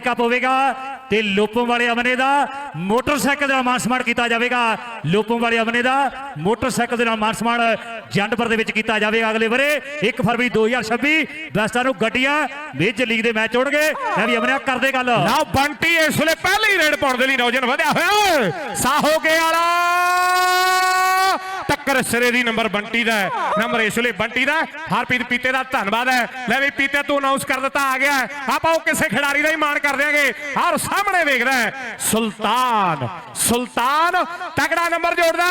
Cup ਹੋਵੇਗਾ ਤੇ ਲੋਪੋਂ ਵਾਲੇ ਅਮਨੇ ਦਾ ਮੋਟਰਸਾਈਕਲ ਦਾ ਮਾਨ ਸਨਮਾਨ ਕੀਤਾ ਜਾਵੇਗਾ। ਲੋਪੋਂ ਵਾਲੇ ਅਮਨੇ ਦਾ ਮੋਟਰਸਾਈਕਲ ਦੇ ਨਾਲ ਮਾਨ ਸਨਮਾਨ ਜੰਡਪੁਰ ਦੇ ਵਿੱਚ ਕੀਤਾ ਜਾਵੇਗਾ ਅਗਲੇ ਵਰੇ। 1 ਫਰਵਰੀ 2026 ਵੈਸਟਾਂ ਨੂੰ ਗੱਡੀਆਂ ਮੇਜਰ ਲੀਗ ਦੇ ਮੈਚ ਹੋਣਗੇ। ਮੈਂ ਵੀ ਅਮਨੇ ਕਰਦੇ ਗੱਲ। ਨਾ ਬੰਟੀ ਇਸ ਵੇਲੇ ਪਹਿਲੇ ਹੀ ਰੇਡ ਪਾਉਣ ਦੇ ਲਈ ਨੌਜਵਾਨ ਵਧਿਆ ਹੋਇਆ। ਸਾਹੋਗੇ ਵਾਲਾ ਟੱਕਰ ਸਿਰੇ ਦੀ ਨੰਬਰ ਬੰਟੀ ਦਾ ਹੈ। ਨੰਬਰ ਇਸ ਵੇਲੇ ਬੰਟੀ ਦਾ ਹਰਪ੍ਰੀਤ ਪੀਤੇ ਦਾ ਧੰਨਵਾਦ ਹੈ। ਲੈ ਵੀ ਪੀਤੇ ਤੂੰ ਅਨਾਉਂਸ ਕਰ ਦਿੱਤਾ, ਆ ਗਿਆ ਆਪਾਂ ਉਹ ਕਿਸੇ ਖਿਡਾਰੀ ਦਾ ਹੀ ਮਾਣ ਕਰ ਦਿਆਂਗੇ। ਹਰ ਸਾਹਮਣੇ ਵੇਖਦਾ ਹੈ। ਸੁਲਤਾਨ ਸੁਲਤਾਨ ਤਗੜਾ ਨੰਬਰ ਜੋੜਦਾ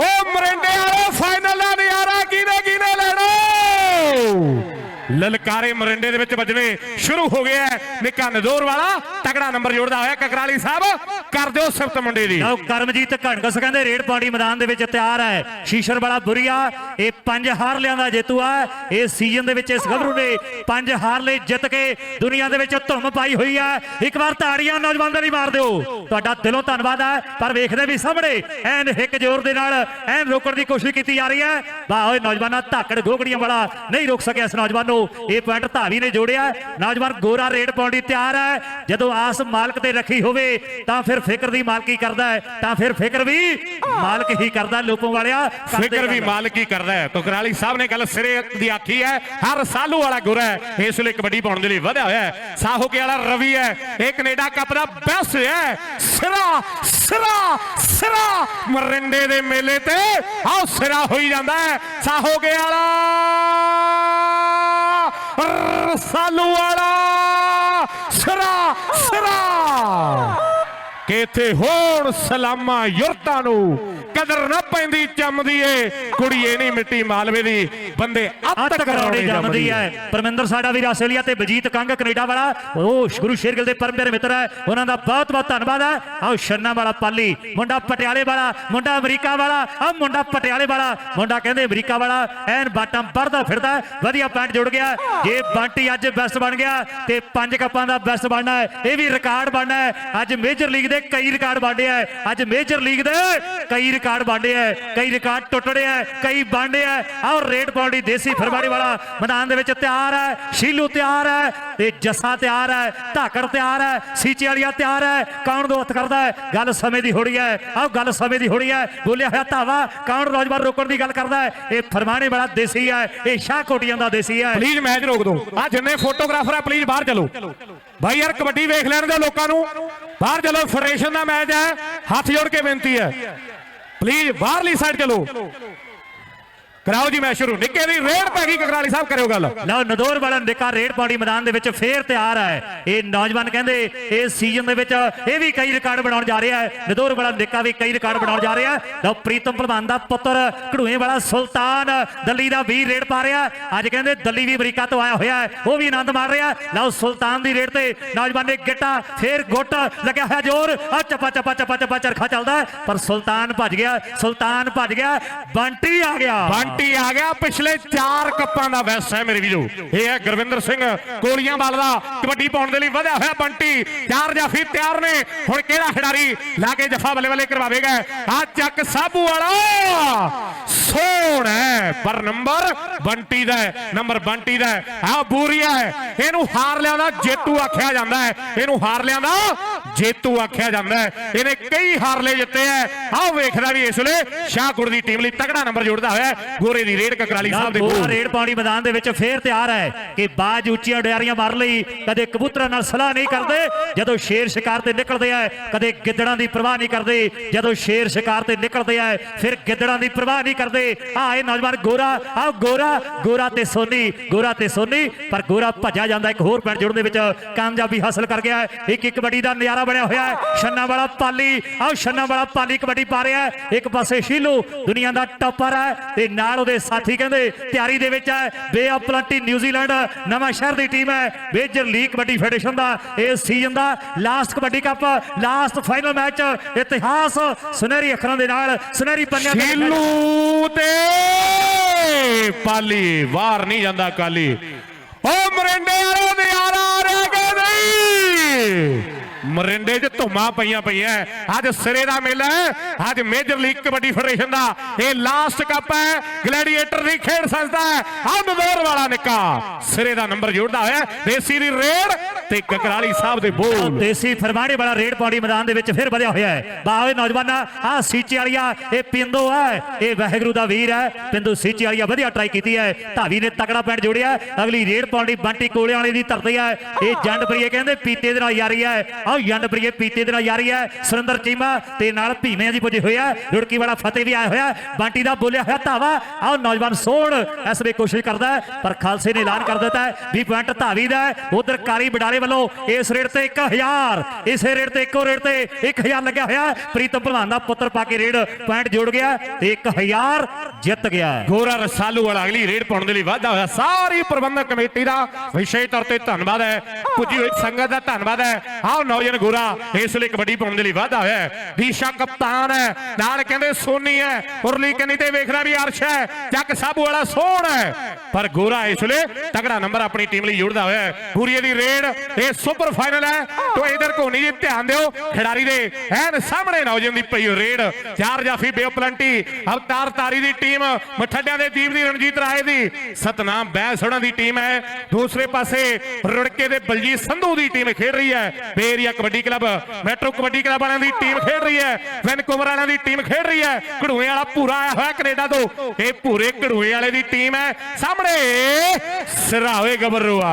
ਉਹ ਮਰਿੰਡੇ ਵਾਲੇ ਫਾਈਨਲ ਦਾ ਨਜ਼ਾਰਾ ਕਿਹਨੇ ਕਿਹਨੇ ਲੈਣਾ? ਲਲਕਾਰੇ ਮਰਿੰਡੇ ਦੇ ਵਿੱਚ ਵੱਜਣੇ ਸ਼ੁਰੂ ਹੋ ਗਿਆ ਨਿੱਕਾ ਨਜ਼ੋਰ ਵਾਲਾ ਤਗੜਾ ਨੰਬਰ ਜੋੜਦਾ ਹੋਇਆ ਕਕਰਾਲੀ ਸਾਹਿਬ। ਕਰ ਦਿਓ ਸਿਫਤ ਮੁੰਡੇ ਦੀ। ਲਓ, ਕਰਮਜੀਤ ਘਣਗਸ ਕਹਿੰਦੇ ਰੇਡ ਪਾਰਟੀ ਮੈਦਾਨ ਦੇ ਵਿੱਚ ਤਿਆਰ ਹੈ। ਸ਼ੀਸ਼ਰ ਵਾਲਾ ਬੁਰੀਆ, ਇਹ ਪੰਜ ਹਾਰ ਲਿਆਂ ਦਾ ਜੇਤੂ ਆ। ਇਹ ਸੀਜ਼ਨ ਦੇ ਵਿੱਚ ਇਸ ਗੱਭਰੂ ਨੇ ਪੰਜ ਹਾਰ ਲਈ ਜਿੱਤ ਕੇ ਦੁਨੀਆ ਦੇ ਵਿੱਚ ਧੁੰਮ ਪਾਈ ਹੋਈ ਹੈ ਇੱਕ ਵਾਰ ਤਾੜੀਆਂ ਨੌਜਵਾਨਾਂ ਦੇ ਲਈ ਮਾਰ ਦਿਓ। ਤੁਹਾਡਾ ਦਿਲੋਂ ਧੰਨਵਾਦ ਹੈ ਪਰ ਵੇਖਦੇ ਵੀ ਸਾਹਮਣੇ ਐਨ ਹਿੱਕ ਜ਼ੋਰ ਦੇ ਨਾਲ ਐਨ ਰੋਕਣ ਦੀ ਕੋਸ਼ਿਸ਼ ਕੀਤੀ ਜਾ ਰਹੀ ਹੈ। ਵਾਹ, ਓਏ, ਨੌਜਵਾਨਾਂ ਧਾਕੜ ਗੋਗੜੀਆਂ ਵਾਲਾ ਨਹੀਂ ਰੋਕ ਸਕਿਆ ਇਸ ਨੌਜਵਾਨ ਨੂੰ। ਇਹ ਪੁਆਇੰਟ ਧਾਵੀ ਨੇ ਜੋੜਿਆ। ਨੌਜਵਾਨ ਗੋਰਾ ਰੇਡ ਪਾਉਣ ਲਈ ਤਿਆਰ ਹੈ। ਜਦੋਂ ਆਸ ਮਾਲਕ ਤੇ ਰੱਖੀ ਹੋਵੇ ਤਾਂ ਫਿਰ ਫਿਕਰ ਦੀ ਮਾਲਕੀ ਕਰਦਾ ਹੈ। ਤਾਂ ਫਿਰ ਫਿਕਰ ਵੀ ਮਾਲਕ ਹੀ ਕਰਦਾ ਲੋਪੋਂ ਵਾਲਿਆ। ਫਿਕਰ ਵੀ। ਮਾਲਕ ਹੀ ਕਰਦਾ ਹੈ। ਕਕਰਾਲੀ ਸਾਹਿਬ ਨੇ ਗੱਲ ਸਿਰੇ ਦੀ ਆਖੀ ਹੈ ਹਰ ਸਾਲੂ ਵਾਲਾ ਗੁਰ ਹੈ। ਇਸ ਵੇਲੇ ਕਬੱਡੀ ਪਾਉਣ ਦੇ ਲਈ ਵਧਿਆ ਹੋਇਆ ਹੈ। ਸਾਹੋਕੇ ਵਾਲਾ ਰਵੀ ਹੈ। ਇਹ ਕੈਨੇਡਾ ਕੱਪ ਦਾ ਬੈਸਟ ਹੈ। ਸਿਰਾ ਸਿਰਾ ਸਿਰਾ। ਮਰਿੰਡੇ ਦੇ ਮੇਲੇ ਤੇ ਆਹ ਸਿਰਾ ਹੋਈ ਜਾਂਦਾ ਹੈ। ਸਾਹੋਕੇ ਵਾਲਾ ਰਸਾਲੂ ਵਾਲਾ। ਸ਼ਰਾ ਸ਼ਰਾ। ਕਿ ਇੱਥੇ ਹੋਣ ਸਲਾਮਾਂ ਯੁਰਤਾਂ ਨੂੰ। ਕਦਰ ਨਾ ਪੈਂਦੀ ਚੰਮਦੀ ਏ। ਕੁੜੀਏ ਨਹੀਂ ਮਿੱਟੀ ਮਾਲਵੇ ਦੀ ਬੰਦੇ ਅੱਤ ਕਰਾਉਣੇ ਜੰਮਦੀ ਹੈ ਪਰਮਿੰਦਰ ਸਾਡਾ ਵੀਰ ਆਸਟ੍ਰੇਲੀਆ ਤੇ ਬਜੀਤ ਕੰਗ ਕੈਨੇਡਾ ਵਾਲਾ। ਉਹ ਗੁਰੂ ਸ਼ੇਰਗਿਲ ਦੇ ਪਰਮ ਪਿਆਰੇ ਮਿੱਤਰ ਹੈ ਉਹਨਾਂ ਦਾ ਬਹੁਤ ਬਹੁਤ ਧੰਨਵਾਦ ਹੈ ਆਓ ਛੰਨਾ ਵਾਲਾ ਪਾਲੀ। ਮੁੰਡਾ ਪਟਿਆਲੇ ਵਾਲਾ ਮੁੰਡਾ ਅਮਰੀਕਾ ਵਾਲਾ। ਆ ਮੁੰਡਾ ਪਟਿਆਲੇ ਵਾਲਾ। ਮੁੰਡਾ ਕਹਿੰਦੇ ਅਮਰੀਕਾ ਵਾਲਾ। ਐਨ ਬਾਟਮ ਵਰਦਾ ਫਿਰਦਾ। ਵਧੀਆ ਪੁਆਇੰਟ ਜੁੜ ਗਿਆ ਜੇ ਬੰਟੀ ਅੱਜ ਬੈਸਟ ਬਣ ਗਿਆ ਤੇ ਪੰਜ ਕੱਪਾਂ ਦਾ ਬੈਸਟ ਬਣਨਾ ਹੈ ਇਹ ਵੀ ਰਿਕਾਰਡ ਬਣਨਾ ਹੈ ਅੱਜ ਮੇਜਰ ਲੀਗ ਦੇ ਕਈ ਰਿਕਾਰਡ ਬਣਦੇ ਆ ਅੱਜ ਮੇਜਰ ਲੀਗ ਦੇ ਕਈ ਰਿਕਾਰਡ ਬਣਦੇ ਆ ਕਈ ਰਿਕਾਰਡ ਟੁੱਟੜੇ ਆ ਕਈ ਬਣਦੇ ਆ ਆਹ ਰੇਡ ਪਾਉਣ ਦੇਸੀ ਫਰਮਾਰੀ ਵਾਲਾ ਮੈਦਾਨ ਦੇ ਵਿੱਚ ਤਿਆਰ ਹੈ ਸ਼ੀਲੂ ਤਿਆਰ ਹੈ ਤੇ ਜੱਸਾ ਤਿਆਰ ਹੈ ਧਾਕੜ ਤਿਆਰ ਹੈ ਸੀਚੇ ਵਾਲੀਆ ਤਿਆਰ ਹੈ ਕੌਣ ਦੋ ਹੱਥ ਕਰਦਾ ਹੈ ਗੱਲ ਸਮੇਂ ਦੀ ਹੋੜੀ ਹੈ ਆਹ ਗੱਲ ਸਮੇਂ ਦੀ ਹੋੜੀ ਹੈ ਬੋਲਿਆ ਹੋਇਆ ਧਾਵਾ, ਕੌਣ ਨੌਜਵਾਨ ਰੋਕਣ ਦੀ ਗੱਲ ਕਰਦਾ ਹੈ ਇਹ ਫਰਮਾਣੇ ਵਾਲਾ ਦੇਸੀ ਹੈ ਇਹ ਸ਼ਾਹ ਕੋਟੀਆਂ ਦਾ ਦੇਸੀ ਹੈ ਪਲੀਜ਼ ਮੈਚ ਰੋਕ ਦਿਓ। ਆ ਜਿੰਨੇ ਫੋਟੋਗ੍ਰਾਫਰ ਆ, ਪਲੀਜ਼ ਬਾਹਰ ਚਲੋ। ਭਾਈ ਯਾਰ ਕਬੱਡੀ ਵੇਖ ਲੈਣ ਦਿਓ ਲੋਕਾਂ ਨੂੰ। ਬਾਹਰ ਚਲੋ, ਫੈਡਰੇਸ਼ਨ ਦਾ ਮੈਚ ਹੈ। ਹੱਥ ਜੋੜ ਕੇ ਬੇਨਤੀ ਹੈ। ਪਲੀਜ਼, ਬਾਹਰਲੀ ਸਾਈਡ ਚਲੋ। ਕਰਾਓ ਜੀ ਮੈਚ ਸ਼ੁਰੂ। ਨਿੱਕੇ ਦੀ ਰੇਡ ਪੈ ਗਈ ਕਕਰਾਲੀ ਸਾਹਿਬ ਕਰਿਓ ਗੱਲ। ਲਓ ਨਦੌਰ ਵਾਲਾ ਨਿੱਕਾ ਰੇਡ ਪਾਉਣੀ ਮੈਦਾਨ ਦੇ ਵਿੱਚ ਫੇਰ ਤਿਆਰ ਹੈ। ਇਹ ਨੌਜਵਾਨ ਕਹਿੰਦੇ ਇਸ ਸੀਜ਼ਨ ਦੇ ਵਿੱਚ ਇਹ ਵੀ ਕਈ ਰਿਕਾਰਡ ਬਣਾਉਣ ਜਾ ਰਿਹਾ ਹੈ। ਨਦੌਰ ਵਾਲਾ ਨਿੱਕਾ ਵੀ ਕਈ ਰਿਕਾਰਡ ਬਣਾਉਣ ਜਾ ਰਿਹਾ ਹੈ। ਲਓ ਪ੍ਰੀਤਮ ਭਲਵਾਨ ਦਾ ਪੁੱਤਰ ਘੜੂਏ ਵਾਲਾ ਸੁਲਤਾਨ ਦਿੱਲੀ ਦਾ ਵੀਰ ਰੇਡ ਪਾ ਰਿਹਾ ਅੱਜ ਕਹਿੰਦੇ ਦਿੱਲੀ ਵੀ ਅਮਰੀਕਾ ਤੋਂ ਆਇਆ ਹੋਇਆ ਹੈ। ਉਹ ਵੀ ਆਨੰਦ ਮਾਣ ਰਿਹਾ ਲਓ ਸੁਲਤਾਨ ਦੀ ਰੇਡ ਤੇ ਨੌਜਵਾਨ ਨੇ ਗਿੱਟਾ ਫੇਰ ਗੁੱਟ ਲੱਗਿਆ ਹੋਇਆ ਜ਼ੋਰ। ਆ ਚੱਪਾ ਚੱਪਾ ਚੱਪਾ ਚੱਪਾ ਚਰਖਾ ਚੱਲਦਾ ਪਰ ਸੁਲਤਾਨ ਭੱਜ ਗਿਆ ਸੁਲਤਾਨ ਭੱਜ ਗਿਆ ਬੰਟੀ ਆ ਗਿਆ। ਬੰਟੀ ਆ ਗਿਆ। ਪਿਛਲੇ 4 ਕੱਪਾਂ ਦਾ ਵੈਸ ਹੈ ਮੇਰੇ ਵੀਰੋ। ਇਹ ਹੈ ਗੁਰਵਿੰਦਰ ਸਿੰਘ, ਕੋਲੀਆਂ ਵਾਲ ਦਾ ਕਬੱਡੀ ਪਾਉਣ ਦੇ ਲਈ ਵਧਿਆ ਹੋਇਆ ਬੰਟੀ। ਚਾਰ ਜਾਫੀ ਤਿਆਰ ਨੇ। ਹੁਣ ਕਿਹੜਾ ਖਿਡਾਰੀ ਲਾ ਕੇ ਜਫਾ ਬੱਲੇ ਬੱਲੇ ਕਰਵਾਵੇਗਾ? ਆ ਚੱਕ ਸਾਬੂ ਵਾਲਾ। ਸੋਹਣਾ ਪਰ ਨੰਬਰ ਬੰਟੀ ਦਾ ਨੰਬਰ ਬੰਟੀ ਦਾ ਆ ਬੂਰੀਆ ਹੈ। ਇਹਨੂੰ ਹਾਰ ਲਿਆਂਦਾ ਜੇਤੂ ਆਖਿਆ ਜਾਂਦਾ ਹੈ। ਇਹਨੂੰ ਹਾਰ ਲਿਆਂਦਾ ਜੇਤੂ ਆਖਿਆ ਜਾਂਦਾ ਇਹਨੇ ਕਈ ਹਾਰਲੇ ਜਿੱਤੇ ਐ ਆਹ ਵੇਖਦਾ ਵੀ ਇਸ ਵੇਲੇ ਸ਼ਾਹਕੋਟ ਦੀ ਟੀਮ ਲਈ ਤਗੜਾ ਨੰਬਰ ਜੋੜਦਾ ਹੋਇਆ। ਗੋਰੇ ਦੀ ਰੇਡ ਕਕਰਾਲੀ ਸਾਹਿਬ ਦੇ ਗੋਰਾ ਕੋਲ। ਰੇਡ ਪਾਉਣੀ ਮੈਦਾਨ ਦੇ ਵਿੱਚ ਫੇਰ ਤਿਆਰ ਹੈ ਕਿ ਬਾਜ ਉੱਚੀਆਂ ਡਿਆਰੀਆਂ ਮਾਰ ਲਈ। ਕਦੇ ਕਬੂਤਰਾਂ ਨਾਲ ਸਲਾਹ ਨਹੀਂ ਕਰਦੇ। ਜਦੋਂ ਸ਼ੇਰ ਸ਼ਿਕਾਰ ਤੇ ਨਿਕਲਦੇ ਆ ਕਦੇ ਗਿੱਦੜਾਂ ਦੀ ਪਰਵਾਹ ਨਹੀਂ ਕਰਦੇ। ਜਦੋਂ ਸ਼ੇਰ ਸ਼ਿਕਾਰ ਤੇ ਨਿਕਲਦੇ ਆ ਫਿਰ ਗਿੱਦੜਾਂ ਦੀ ਪਰਵਾਹ ਨਹੀਂ ਕਰਦੇ। ਆ ਇਹ ਨੌਜਵਾਨ ਗੋਰਾ ਆ ਗੋਰਾ ਗੋਰਾ ਤੇ ਸੋਨੀ ਗੋਰਾ ਤੇ ਸੋਨੀ। ਪਰ ਗੋਰਾ ਭੱਜਾ ਜਾਂਦਾ ਇੱਕ ਹੋਰ ਪੈਂਟ ਜੋੜਨ ਦੇ ਵਿੱਚ। ਕਾਮਯਾਬੀ ਹਾਸਲ ਕਰ ਗਿਆ। ਇੱਕ ਇੱਕ ਕਬੱਡੀ ਦਾ ਨਜ਼ਾਰਾ ਬਣਿਆ ਹੋਇਆ ਹੈ। ਛੰਨਾ ਵਾਲਾ ਪਾਲੀ ਆਹ ਛੰਨਾ ਵਾਲਾ ਪਾਲੀ ਕਬੱਡੀ ਪਾ ਰਿਹਾ ਹੈ। ਇੱਕ ਪਾਸੇ ਸ਼ੀਲੂ, ਦੁਨੀਆ ਦਾ ਟੌਪਰ ਹੈ। ਤੇ ਨਾਲ ਉਹਦੇ ਸਾਥੀ ਕਹਿੰਦੇ, ਤਿਆਰੀ ਦੇ ਵਿੱਚ ਹੈ। ਬੇ ਪਲੰਟੀ ਨਿਊਜ਼ੀਲੈਂਡ, ਨਵਾਂ ਸ਼ਹਿਰ ਦੀ ਟੀਮ ਹੈ। ਮੇਜਰ ਲੀਗ ਕਬੱਡੀ ਫੈਡਰੇਸ਼ਨ ਦਾ ਇਸ ਸੀਜ਼ਨ ਦਾ last kabaddi cup last final match ਇਤਿਹਾਸ ਸੁਨਹਿਰੀ ਅੱਖਰਾਂ ਦੇ ਨਾਲ, ਸੁਨਹਿਰੀ ਪੰਨਿਆਂ ਤੇ ਸ਼ੀਲੂ ਤੇ ਪਾਲੀ, ਵਾਰ ਨਹੀਂ ਜਾਂਦਾ ਕਾਲੀ ਓ ਮਰਿੰਡੇ ਵਾਲੇ! ਮਰਿੰਡੇ 'ਚ ਧੁੰਮਾਂ ਪਈਆਂ ਪਈਆਂ ਅੱਜ ਸਿਰੇ ਦਾ ਮੇਲਾ ਹੈ ਅੱਜ ਮੇਜਰ ਲੀਗ ਕਬੱਡੀ ਫੈਡਰੇਸ਼ਨ ਦਾ ਇਹ ਲਾਸਟ ਕੱਪ ਹੈ ਗਲੈਡੀਏਟਰ ਦੀ ਖੇਡ ਸੰਸਥਾ ਹੈ ਆਨੰਦੋਰ ਵਾਲਾ ਨਿੱਕਾ। ਸਿਰੇ ਦਾ ਨੰਬਰ ਜੋੜਦਾ ਹੋਇਆ ਦੇਸੀ ਦੀ ਰੇਡ ਤੇ ਕਕਰਾਲੀ ਸਾਹਿਬ ਦੇ ਬੋਲ। ਦੇਸੀ ਫਰਮਾਣੇ ਵਾਲਾ ਰੇਡ ਪੌੜੀ ਮੈਦਾਨ ਦੇ ਵਿੱਚ ਫਿਰ ਵਧਿਆ ਹੋਇਆ ਹੈ ਬਾਵੇ ਨੌਜਵਾਨਾਂ ਆ ਸੀਚੇ ਵਾਲੀਆ, ਇਹ ਪਿੰਦੋ ਹੈ ਇਹ ਵਾਹਿਗੁਰੂ ਦਾ ਵੀਰ ਹੈ ਪਿੰਦੂ ਸੀਚੇ ਵਾਲੀਆ ਵਧੀਆ ਟਰਾਈ ਕੀਤੀ ਹੈ ਧਾਵੀ ਨੇ ਤਕੜਾ ਪੈਂਟ ਜੋੜਿਆ ਅਗਲੀ ਰੇਡ ਪੌੜੀ ਬੰਟੀ ਕੋਲਿਆਂ ਵਾਲੇ ਦੀ ਧਰਤੀ ਹੈ ਇਹ ਜੰਡ ਪ੍ਰੀਏ ਕਹਿੰਦੇ ਪੀਤੇ ਦੇ ਨਾਲ ਯਾਰੀ ਹੈ ਯੰਡ ਜੰਡ ਪ੍ਰੀਏ, ਪੀਤੇ ਦੇ ਨਾਲ ਯਾਰੀ ਹੈ, ਸੁਰਿੰਦਰ ਚੀਮਾ ਤੇ ਨਾਲ ਭੀਮਿਆਂ ਜੀ ਪੁੱਜੇ ਹੋਇਆ ਰੁੜਕੀ ਵਾਲਾ ਫਤਿਹ ਵੀ ਆਇਆ ਹੋਇਆ, ਬੰਟੀ ਦਾ ਬੋਲਿਆ ਹੋਇਆ ਧਾਵਾ। ਆਹ ਨੌਜਵਾਨ ਸੋਹਣ, ਇਸ ਵੇ ਕੋਸ਼ਿਸ਼ ਕਰਦਾ ਪਰ ਖਾਲਸੇ ਨੇ ਐਲਾਨ ਕਰ ਦਿੱਤਾ ਵੀ ਪੁਆਇੰਟ ਧਾਵੀ ਦਾ ਉਧਰ ਕਾਲੀ ਬਡਾਲੇ ਵੱਲੋਂ ਇਸ ਰੇਡ ਤੇ 1000 ਇਸੇ ਰੇਡ ਤੇ ਇੱਕੋ ਰੇਡ ਤੇ 1000 ਲੱਗਿਆ ਹੋਇਆ, ਪ੍ਰੀਤਮ ਭਲਵਾਨ ਦਾ ਪੁੱਤਰ ਪਾ ਕੇ ਰੇਡ ਪੁਆਇੰਟ ਜੋੜ ਗਿਆ, ਤੇ 1000 ਜਿੱਤ ਗਿਆ ਗੋਰਾ ਰਸਾਲੂ ਵਾਲਾ ਅਗਲੀ ਰੇਡ ਪਾਉਣ ਦੇ ਲਈ ਵਾਧਾ ਹੋਇਆ, ਸਾਰੀ ਪ੍ਰਬੰਧਕ ਕਮੇਟੀ ਦਾ ਵਿਸ਼ੇਸ਼ ਤੌਰ ਤੇ ਧੰਨਵਾਦ ਹੈ, ਪੁੱਜੀ ਹੋਈ ਸੰਗਤ ਦਾ ਧੰਨਵਾਦ ਹੈ। ਆਓ ਨੌਜਵਾਨ ਗੋਰਾ ਇਸ ਲਈ ਕਬੱਡੀ ਪਾਉਣ ਦੇ ਲਈ ਵਾਧਾ ਹੋਇਆ ਦੀਸ਼ਾ ਕਪਤਾਨ ਹੈ, ਨਾਲ ਕਹਿੰਦੇ ਸੋਨੀ ਹੈ, ਉਰਲੀ ਕੰਨੀ ਤੇ ਵੇਖਦਾ ਵੀ ਅਰਸ਼ ਹੈ, ਚੱਕ ਸਾਬੂ ਵਾਲਾ ਸੋਹਣ ਹੈ। ਪਰ ਗੋਰਾ ਇਸ ਵੇਲੇ ਤਗੜਾ ਨੰਬਰ ਆਪਣੀ ਟੀਮ ਲਈ ਜੋੜਦਾ ਹੋਇਆ ਹੈ। ਦੀ ਰੇਡ, ਇਹ ਸੁਪਰ ਫਾਈਨਲ ਹੈ। ਤੋ ਇਧਰ ਕੋਨੀ ਜੀ ਧਿਆਨ ਦਿਓ, ਖਿਡਾਰੀ ਦੇ ਐਨ ਸਾਹਮਣੇ ਨੌਜਵਾਨ ਦੀ ਪਈ ਹੋਈ ਰੇਡ। ਚਾਰ ਜਾਫੀ ਬੇਓ ਪਲੰਟੀ ਅਵਤਾਰ ਤਾਰੀ ਦੀ ਟੀਮ, ਮਠੱਡਿਆਂ ਦੇ ਦੀਪ ਦੀ, ਰਣਜੀਤ ਰਾਏ ਦੀ। ਸਤਨਾਮ ਬੈਸਣਾ ਦੀ ਟੀਮ ਹੈ। ਦੂਸਰੇ ਪਾਸੇ ਰੁੜਕੇ ਦੇ ਬਲਜੀਤ ਸੰਧੂ ਦੀ ਟੀਮ ਖੇਡ ਰਹੀ ਹੈ। ਬੇਰੀਆ kabaddi club. Metro kabaddi club ਵਾਲਿਆਂ ਦੀ ਟੀਮ ਖੇਡ ਰਹੀ ਹੈ। ਵੈਨਕੂਵਰ ਵਾਲਿਆਂ ਦੀ ਟੀਮ ਖੇਡ ਰਹੀ ਹੈ। ਘੜੂਏ ਵਾਲਾ ਪੂਰਾ ਆਇਆ ਹੋਇਆ ਕੈਨੇਡਾ ਤੋਂ। ਇਹ ਪੂਰੇ ਘੜੂਏ ਵਾਲੇ ਦੀ ਟੀਮ ਹੈ। ਸਾਹਮਣੇ ਸਿਰਾਵੇ ਗੱਭਰੂਆ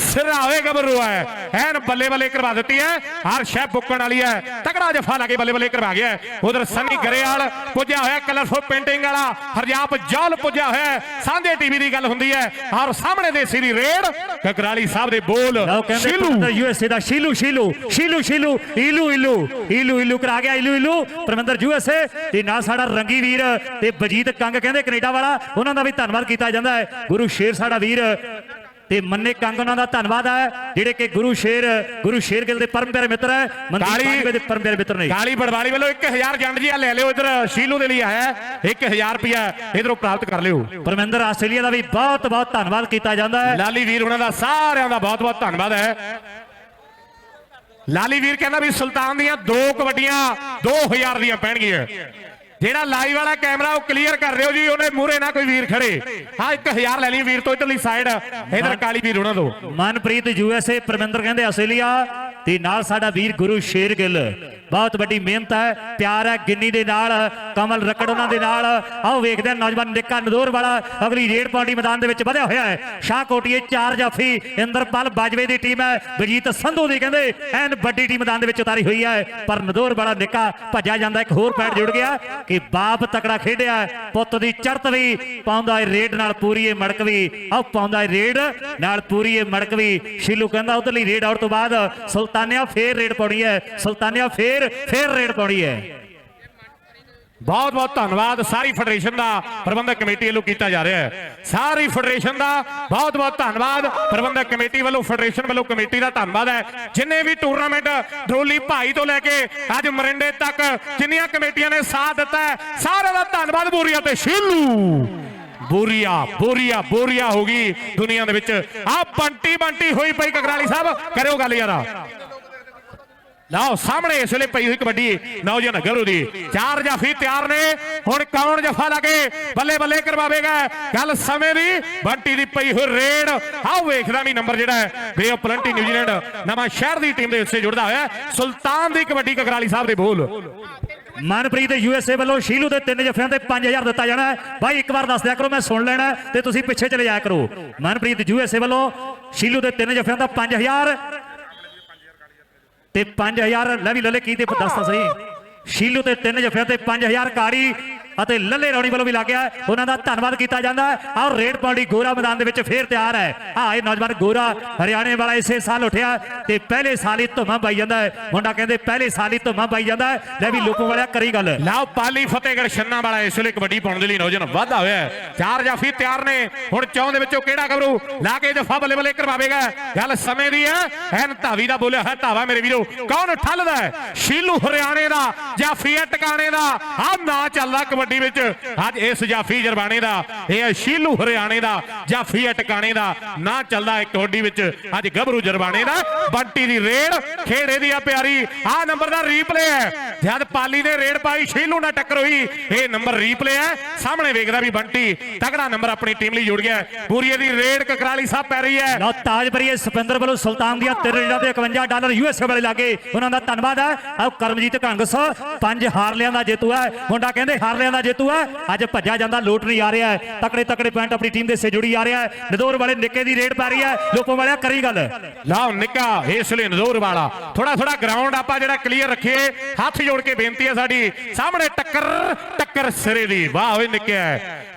ਸਿਰਾਵੇ ਗੱਭਰੂਆ ਹੈ। ਐਨ ਬੱਲੇ ਬੱਲੇ ਕਰਵਾ ਦਿੱਤੀ ਹੈ। ਹਰ ਸ਼ੈ ਬੁੱਕਣ ਵਾਲੀ ਹੈ। ਤਕੜਾ ਜਫਾ ਲਾ ਕੇ ਬੱਲੇ ਬੱਲੇ ਕਰਵਾ ਗਿਆ ਉਧਰ ਸੰਨੀ ਗਰੇਵਾਲ ਪੁੱਜਿਆ ਹੋਇਆ ਕਲਰਫੁਲ ਪੇਂਟਿੰਗ ਵਾਲਾ। ਹਰਜਾਪ ਜਲ ਪੁੱਜਿਆ ਹੋਇਆ ਹੈ। ਸਾਂਝੇ ਟੀਵੀ ਦੀ ਗੱਲ ਹੁੰਦੀ ਹੈ। ਔਰ ਸਾਹਮਣੇ ਦੇ ਸਿਰੀ ਰੇਡ ਕਕਰਾਲੀ ਸਾਹਿਬ ਦੇ ਬੋਲ। ਸ਼ੀਲੂ। ਯੂਐਸਏ ਦਾ ਸ਼ੀਲੂ ਸ਼ੀਲੂ। ਸ਼ੀਲੂ ਸ਼ੀਲੂ ਈਲੂ ਈਲੂ ਈਲੂ ਈਲੂ ਕਰਾ ਗਿਆ ਈਲੂ ਈਲੂ। ਪਰਮਿੰਦਰ ਯੂਐਸਏ ਤੇ ਨਾਲ ਸਾਡਾ ਰੰਗੀ ਵੀਰ ਤੇ ਬਜੀਤ ਕੰਗ ਕਹਿੰਦੇ ਕੈਨੇਡਾ ਵਾਲਾ ਉਹਨਾਂ ਦਾ ਵੀ ਧੰਨਵਾਦ ਕੀਤਾ ਜਾਂਦਾ ਹੈ। ਗੁਰੂ ਸ਼ੇਰ ਸਾਡਾ ਵੀਰ ਤੇ ਮੰਨੇ ਕੰਗ ਉਹਨਾਂ ਦਾ ਧੰਨਵਾਦ ਹੈ ਜਿਹੜੇ ਕਿ ਗੁਰੂ ਸ਼ੇਰ ਗੁਰੂ ਸ਼ੇਰ ਗਿੱਲ ਦੇ ਪਰਮ ਪਿਆਰੇ ਮਿੱਤਰ ਹੈ ਮਨਦੀਪ ਕਾਲੀ- ਦੇ ਪਰਮ ਪਿਆਰੇ ਮਿੱਤਰ ਨੇ। ਕਾਲੀ ਬੜਵਾਲੀ ਵੱਲੋਂ 1000 ਜੰਡ ਜੀ ਆ ਲੈ ਲਿਓ ਇਧਰ ਸ਼ੀਲੂ ਦੇ ਲਈ ਆਇਆ ਹੈ। 1000 ਰੁਪਿਆ ਇਧਰੋਂ ਪ੍ਰਾਪਤ ਕਰ ਲਿਓ। ਪਰਮਿੰਦਰ ਆਸਟ੍ਰੇਲੀਆ ਦਾ ਵੀ ਬਹੁਤ ਬਹੁਤ ਧੰਨਵਾਦ ਕੀਤਾ ਜਾਂਦਾ ਹੈ। ਲਾਲੀ ਵੀਰ ਉਹਨਾਂ ਦਾ ਸਾਰਿਆਂ ਦਾ ਬਹੁਤ ਬਹੁਤ ਧੰਨਵਾਦ ਹੈ। ਲਾਲੀ ਵੀਰ ਕਹਿੰਦਾ ਵੀ ਸੁਲਤਾਨ ਦੀਆਂ ਦੋ ਕਬੱਡੀਆਂ 2000 ਦੀਆਂ ਪੈਣਗੀਆਂ। ਜਿਹੜਾ ਲਾਈਵ ਵਾਲਾ ਕੈਮਰਾ ਉਹ ਕਲੀਅਰ ਕਰ ਰਿਓ ਜੀ ਉਹਨੇ ਮੂਰੇ ਨਾ ਕੋਈ ਵੀਰ ਖੜੇ। ਹਾਂ 1000 ਲੈ ਲਈ ਵੀਰ ਤੋਂ ਇਧਰਲੀ ਸਾਈਡ ਇਧਰ ਕਾਲੀ ਵੀਰ ਉਹਨਾਂ ਤੋਂ। ਮਨਪ੍ਰੀਤ ਯੂਐਸਏ ਪਰਮਿੰਦਰ ਕਹਿੰਦੇ ਆਸਟ੍ਰੇਲੀਆ ਤੇ ਨਾਲ ਸਾਡਾ ਵੀਰ ਗੁਰੂ ਸ਼ੇਰ ਗਿੱਲ। ਬਹੁਤ ਵੱਡੀ ਮਿਹਨਤ ਹੈ, ਪਿਆਰ ਹੈ, ਗਿੰਨੀ ਦੇ ਨਾਲ, ਕਮਲ ਰਕੜ ਉਹਨਾਂ ਦੇ ਨਾਲ। ਆਓ ਵੇਖਦੇ ਹਾਂ ਨੌਜਵਾਨ ਨਿੱਕਾ ਨਦੋਰ ਵਾਲਾ ਅਗਲੀ ਰੇਡ ਪਾਰਟੀ ਮੈਦਾਨ ਦੇ ਵਿੱਚ ਵਧਿਆ ਹੋਇਆ ਹੈ। ਸ਼ਾਹ ਕੋਟੀਏ ਚਾਰ ਜਾਫੀ, ਇੰਦਰਪਾਲ ਬਾਜਵੇ ਦੀ ਟੀਮ ਹੈ ਬਜੀਤ ਸੰਧੂ ਦੀ ਕਹਿੰਦੇ, ਐਨ ਵੱਡੀ ਟੀਮ ਮੈਦਾਨ ਦੇ ਵਿੱਚ ਉਤਾਰੀ ਹੋਈ ਹੈ। ਪਰ ਨਦੋਰ ਵਾਲਾ ਨਿੱਕਾ ਭੱਜਿਆ ਜਾਂਦਾ, ਇੱਕ ਹੋਰ ਪੈਡ ਜੁੜ ਗਿਆ, ਕਿ ਬਾਪ ਤਕੜਾ ਖੇਡਿਆ, ਪੁੱਤ ਦੀ ਚੜਤ ਵੀ ਪਾਉਂਦਾ ਹੈ ਰੇਡ ਨਾਲ ਪੂਰੀ ਇਹ ਮੜਕ ਵੀ। ਆਹ ਪਾਉਂਦਾ ਹੈ ਰੇਡ ਨਾਲ ਪੂਰੀ ਇਹ ਮੜਕ ਵੀ। ਸ਼ੀਲੂ ਕਹਿੰਦਾ, ਉਧਰਲੀ ਰੇਡ ਆਉਣ ਤੋਂ ਬਾਅਦ ਸੁਲਤਾਨਿਆ ਫੇਰ ਰੇਡ ਪਾਉਣੀ ਹੈ, ਸੁਲਤਾਨਿਆ ਫੇਰ ਫੇਰ ਰੇਡ ਪਾਉਣੀ ਹੈ। ਬਹੁਤ ਬਹੁਤ ਧੰਨਵਾਦ। ਸਾਰੀ ਫੈਡਰੇਸ਼ਨ ਦਾ ਪ੍ਰਬੰਧਕ ਕਮੇਟੀ ਵੱਲੋਂ ਕੀਤਾ ਜਾ ਰਿਹਾ ਹੈ। ਸਾਰੀ ਫੈਡਰੇਸ਼ਨ ਦਾ ਬਹੁਤ ਬਹੁਤ ਧੰਨਵਾਦ। ਪ੍ਰਬੰਧਕ ਕਮੇਟੀ ਵੱਲੋਂ, ਫੈਡਰੇਸ਼ਨ ਵੱਲੋਂ ਕਮੇਟੀ ਦਾ ਧੰਨਵਾਦ ਹੈ। ਜਿੰਨੇ ਵੀ ਟੂਰਨਾਮੈਂਟ ਡਰੋਲੀ ਭਾਈ ਤੋਂ ਲੈ ਕੇ ਅੱਜ ਮਰਿੰਡੇ ਤੱਕ ਜਿੰਨੀਆਂ ਕਮੇਟੀਆਂ ਨੇ ਸਾਥ ਦਿੱਤਾ ਹੈ, ਸਾਰਿਆਂ ਦਾ ਧੰਨਵਾਦ ਬੋਰੀਆ ਤੇ ਸ਼ੀਲੂ। ਬੋਰੀਆ ਬੋਰੀਆ ਬੋਰੀਆ ਹੋ ਗਈ ਦੁਨੀਆ ਦੇ ਵਿੱਚ। ਆ ਬੰਟੀ ਬੰਟੀ ਹੋਈ ਪਈ ਕਕਰਾਲੀ ਸਾਹਿਬ। ਕਰਿਓ ਗੱਲ ਯਾਰਾ। ਲਓ, ਸਾਹਮਣੇ ਇਸ ਵੇਲੇ ਪਈ ਹੋਈ ਕਬੱਡੀ ਨੌਜਵਾਨ ਗਰੂ ਦੀ। ਚਾਰ ਜਾਫੀ ਤਿਆਰ ਨੇ। ਹੁਣ ਕੌਣ ਜਫਾ ਲਾਗੇ ਬੱਲੇ ਬੱਲੇ ਕਰਵਾਵੇਗਾ? ਗੱਲ ਸਮੇਂ ਦੀ ਬੰਟੀ ਦੀ ਪਈ ਹੋਈ ਰੇਡ। ਆਓ, ਵੇਖਦਾ ਵੀ ਨੰਬਰ ਜਿਹੜਾ ਹੈ। ਬੇ ਪਲੰਟੀ, ਨਿਊਜ਼ੀਲੈਂਡ ਨਵਾਂ ਸ਼ਹਿਰ ਦੀ ਟੀਮ ਦੇ ਹਿੱਸੇ ਜੁੜਦਾ ਹੋਇਆ ਸੁਲਤਾਨ ਦੀ ਕਬੱਡੀ ਕਕਰਾਲੀ ਸਾਹਿਬ ਦੇ ਬੋਲ। ਮਨਪ੍ਰੀਤ ਯੂਐਸਏ ਵੱਲੋਂ ਸ਼ੀਲੂ ਦੇ ਤਿੰਨ ਜਫਿਆਂ ਤੇ 5000 ਦਿੱਤਾ ਜਾਣਾ ਹੈ। ਭਾਈ ਇੱਕ ਵਾਰ ਦੱਸ ਦਿਆ ਕਰੋ, ਮੈਂ ਸੁਣ ਲੈਣਾ ਤੇ ਤੁਸੀਂ ਪਿੱਛੇ ਚਲੇ ਜਾਇਆ ਕਰੋ। ਮਨਪ੍ਰੀਤ ਯੂਐਸਏ ਵੱਲੋਂ ਸ਼ੀਲੂ ਦੇ ਤਿੰਨ ਜਫਿਆਂ ਦਾ 5000 ਤੇ 5000 ਲੈ ਵੀ ਲੱਲੇ ਕੀ ਤੇ ਦੱਸ ਤਾਂ ਸਹੀ। ਸ਼ੀਲੂ ਤੇ ਤਿੰਨ ਜਫਿਆਂ ਤੇ 5000 ਕਾੜੀ ਅਤੇ ਲੱਲੇ ਰੌਣੀ ਵੱਲੋਂ ਵੀ ਲੱਗਿਆ ਉਹਨਾਂ ਦਾ ਧੰਨਵਾਦ ਕੀਤਾ ਜਾਂਦਾ ਹੈ ਔਰ ਰੇਡ ਪਾਰਟੀ ਗੋਰਾ ਮੈਦਾਨ ਦੇ ਵਿੱਚ ਫੇਰ ਤਿਆਰ ਹੈ। ਆ ਇਹ ਨੌਜਵਾਨ ਗੋਰਾ ਹਰਿਆਣੇ ਵਾਲਾ ਇਸੇ ਸਾਲ ਉੱਠਿਆ ਤੇ ਪਹਿਲੇ ਸਾਲ ਹੀ ਧੁਮਾ ਪਾਈ ਜਾਂਦਾ ਹੈ। ਮੁੰਡਾ ਕਹਿੰਦੇ ਪਹਿਲੇ ਸਾਲ ਹੀ ਧੁਮਾ ਪਾਈ ਜਾਂਦਾ ਹੈ। ਲੈ ਵੀ ਲੋਕੋ ਵਾਲਿਆ, ਕਰੀ ਗੱਲ। ਲਓ, ਪਾਲੀ ਫਤਿਹਗੜ੍ਹ ਛੰਨਾ ਵਾਲਾ ਇਸ ਵੇਲੇ ਕਬੱਡੀ ਪਾਉਣ ਦੇ ਲਈ ਨੌਜਵਾਨ ਵਾਧਾ ਹੋਇਆ ਹੈ। ਚਾਰ ਜਾਫੀ ਤਿਆਰ ਨੇ। ਹੁਣ ਚੌਂ ਦੇ ਵਿੱਚੋਂ ਕਿਹੜਾ ਗਬਰੂ ਲਾ ਕੇ ਜਫਾ ਬੱਲੇ ਬੱਲੇ ਕਰਵਾਵੇਗਾ। ਗੱਲ ਸਮੇਂ ਦੀ ਹੈ। ਐਨ ਧਾਵੀ ਦਾ ਬੋਲਿਆ ਹੈ ਧਾਵਾ ਮੇਰੇ ਵੀਰੋ। ਕੌਣ ਠੱਲਦਾ ਸ਼ੀਲੂ ਹਰਿਆਣੇ ਦਾ ਜਾਫੀ ਹੈ ਟਿਕਾਣੇ ਦਾ। ਆ ਨਾ ਚੱਲਦਾ ਕਬੱਡੀ ਕਬੱਡੀ ਵਿੱਚ। ਅੱਜ ਇਸ ਜਾਫੀ ਜਰਬਾਣੇ ਦਾ, ਇਹ ਹੈ ਸ਼ੀਲੂ ਹਰਿਆਣੇ ਦਾ, ਜਾਫੀ ਟਿਕਾਣੇ ਦਾ ਨਾ ਚੱਲਦਾ ਹੈ ਕਬੱਡੀ ਵਿੱਚ। ਅੱਜ ਗੱਭਰੂ ਜਰਬਾਣੇ ਦਾ, ਬੰਟੀ ਦੀ ਰੇਡ, ਖੇੜੇ ਦੀ ਆ ਪਿਆਰੀ। ਆ ਨੰਬਰ ਦਾ ਰੀਪਲੇ ਹੈ। ਜਦ ਪਾਲੀ ਨੇ ਰੇਡ ਪਾਈ, ਸ਼ੀਲੂ ਨਾਲ ਟੱਕਰ ਹੋਈ, ਇਹ ਨੰਬਰ ਰੀਪਲੇ ਹੈ। ਸਾਹਮਣੇ ਵੇਖਦਾ ਵੀ ਬੰਟੀ ਤਗੜਾ ਨੰਬਰ ਆਪਣੀ ਟੀਮ ਲਈ ਜੁੜ ਗਿਆ ਹੈ। ਦੀ ਇਹਦੀ ਰੇਡ ਕਕਰਾਲੀ ਸਾਹਿਬ ਪੈ ਰਹੀ ਹੈ। ਲਓ ਤਾਜਪੁਰੀ ਸੁਪਿੰਦਰ ਵੱਲੋਂ ਸੁਲਤਾਨ ਦੀਆਂ ਤਿੰਨ ਰੇਡਾਂ ਤੇ 51 ਡਾਲਰ ਯੂਐਸਏ ਵਾਲੇ ਲਾਗੇ। ਉਹਨਾਂ ਦਾ ਧੰਨਵਾਦ ਹੈ। ਆਹ ਕਰਮਜੀਤ ਘੰਗਸ ਪੰਜ ਹਾਰਲਿਆਂ ਦਾ ਜੇਤੂ ਹੈ। ਮੁੰਡਾ ਕਹਿੰਦੇ ਹਾਰਲਿਆਂ ਦਾ ਜੇਤੂ ਹੈ। ਅੱਜ ਭੱਜਾ ਜਾਂਦਾ ਲੋਟ ਨਹੀਂ ਆ ਰਿਹਾ ਹੈ। ਤਕੜੇ ਤਕੜੇ ਪੁਆਇੰਟ ਆਪਣੀ ਟੀਮ ਦੇ ਸੇ ਜੁੜੀ ਆ ਰਿਹਾ ਹੈ। ਨਦੌਰ ਵਾਲੇ ਨਿੱਕੇ ਦੀ ਰੇਡ ਪੈ ਰਹੀ ਹੈ। ਲੋਪੋ ਵਾਲਿਆ ਕਰੀ ਗੱਲ। ਲਾਓ ਨਿੱਕਾ ਇਸ ਲਈ ਨਜ਼ੂਰ ਵਾਲਾ। ਥੋੜਾ ਥੋੜਾ ਗਰਾਊਂਡ ਆਪਾਂ ਜਿਹੜਾ ਕਲੀਅਰ ਰੱਖੀਏ। ਹੱਥ ਜੋੜ ਕੇ ਬੇਨਤੀ ਹੈ ਸਾਡੀ। ਸਾਹਮਣੇ ਟੱਕਰ ਟੱਕਰ ਸਿਰੇ ਦੀ। ਵਾਹ ਓਏ ਨਿੱਕਿਆ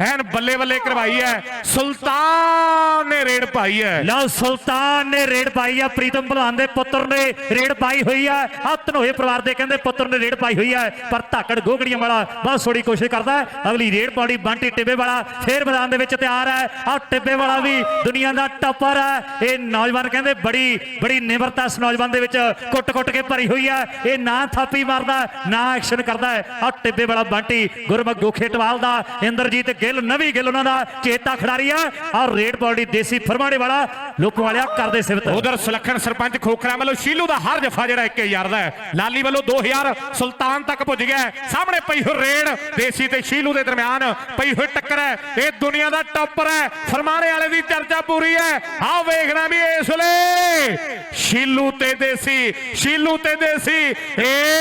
ਐਨ ਬੱਲੇ ਬੱਲੇ ਕਰਵਾਈ ਹੈ। ਸੁਲਤਾਨ ਨੇ ਰੇਡ ਪਾਈ ਹੈ। ਲਓ ਸੁਲਤਾਨ ਨੇ ਰੇਡ ਪਾਈ ਆ ਪ੍ਰੀਤਮ ਭਲਵਾਨ ਦੇ ਪੁੱਤਰ ਨੇ ਰੇਡ ਪਾਈ ਹੋਈ ਆ ਆ ਧਨੋਏ ਪਰਿਵਾਰ ਦੇ ਕਹਿੰਦੇ ਪੁੱਤਰ ਨੇ ਰੇਡ ਪਾਈ ਹੋਈ ਆ ਪਰ ਧਾਕੜ ਗੋਗੜੀਆਂ ਵਾਲਾ ਬਹੁਤ ਸੋੜੀ ਕੋਸ਼ਿਸ਼ ਕਰਦਾ ਹੈ। ਅਗਲੀ ਰੇਡ ਪਾਉਣੀ ਬੰਟੀ ਟਿੱਬੇ ਵਾਲਾ ਫੇਰ ਮੈਦਾਨ ਦੇ ਵਿੱਚ ਤਿਆਰ ਹੈ। ਆ ਟਿੱਬੇ ਵਾਲਾ ਵੀ ਦੁਨੀਆ ਦਾ ਟੱਪਰ ਹੈ। ਇਹ ਨੌਜਵਾਨ ਕਹਿੰਦੇ ਬੜੀ ਬੜੀ ਨਿਮਰਤਾ ਇਸ ਨੌਜਵਾਨ ਦੇ ਵਿੱਚ ਕੁੱਟ-ਕੁੱਟ ਕੇ ਭਰੀ ਹੋਈ ਹੈ। ਇਹ ਨਾ ਥਾਪੀ ਮਾਰਦਾ, ਨਾ ਐਕਸ਼ਨ ਕਰਦਾ ਹੈ। ਆ ਟਿੱਬੇ ਵਾਲਾ ਬੰਟੀ ਗੁਰਮੁਖ ਗੋਖੇਟਵਾਲ ਦਾ, ਇੰਦਰਜੀਤ ਗਿੱਲ, ਨਵੀਂ ਗਿੱਲ ਉਹਨਾਂ ਦਾ ਚੇਤਾ ਖਿਡਾਰੀ ਆ ਔਰ ਰੇਡ ਪਾਉਣੀ ਦੇਸੀ ਫਰਮਾਣੇ ਵਾਲਾ ਲੋਕ ਵਾਲਿਆ ਕਰਦੇ ਸਿਫਤ। ਉਧਰ ਸੁਲੱਖਣ ਸਰਪੰਚ ਖੋਖਰਾ ਵੱਲੋਂ ਸ਼ੀਲੂ ਦਾ ਹਰ ਜਫਾ ਜਿਹੜਾ 1000 ਦਾ ਹੈ। ਲਾਲੀ ਵੱਲੋਂ 2000 ਸੁਲਤਾਨ ਤੱਕ ਪੁੱਜ ਗਿਆ। ਸਾਹਮਣੇ ਪਈ ਹੋਈ ਰੇਡ ਦੇਸੀ ਤੇ ਸ਼ੀਲੂ ਦੇ ਦਰਮਿਆਨ ਪਈ ਹੋਈ ਟੱਕਰ ਹੈ। ਇਹ ਦੁਨੀਆ ਦਾ ਟੱਪਰ ਹੈ। ਫਰਮਾਣੇ ਵਾਲੇ ਦੀ ਚਰਚਾ ਪੂਰੀ ਹੈ। ਆਹ ਵੇਖਣਾ ਵੀ ਇਸ ਵੇਲੇ ਸ਼ੀਲੂ ਤੇ ਦੇਸੀ ਸ਼ੀਲੂ ਤੇ ਦੇਸੀ। ਏ!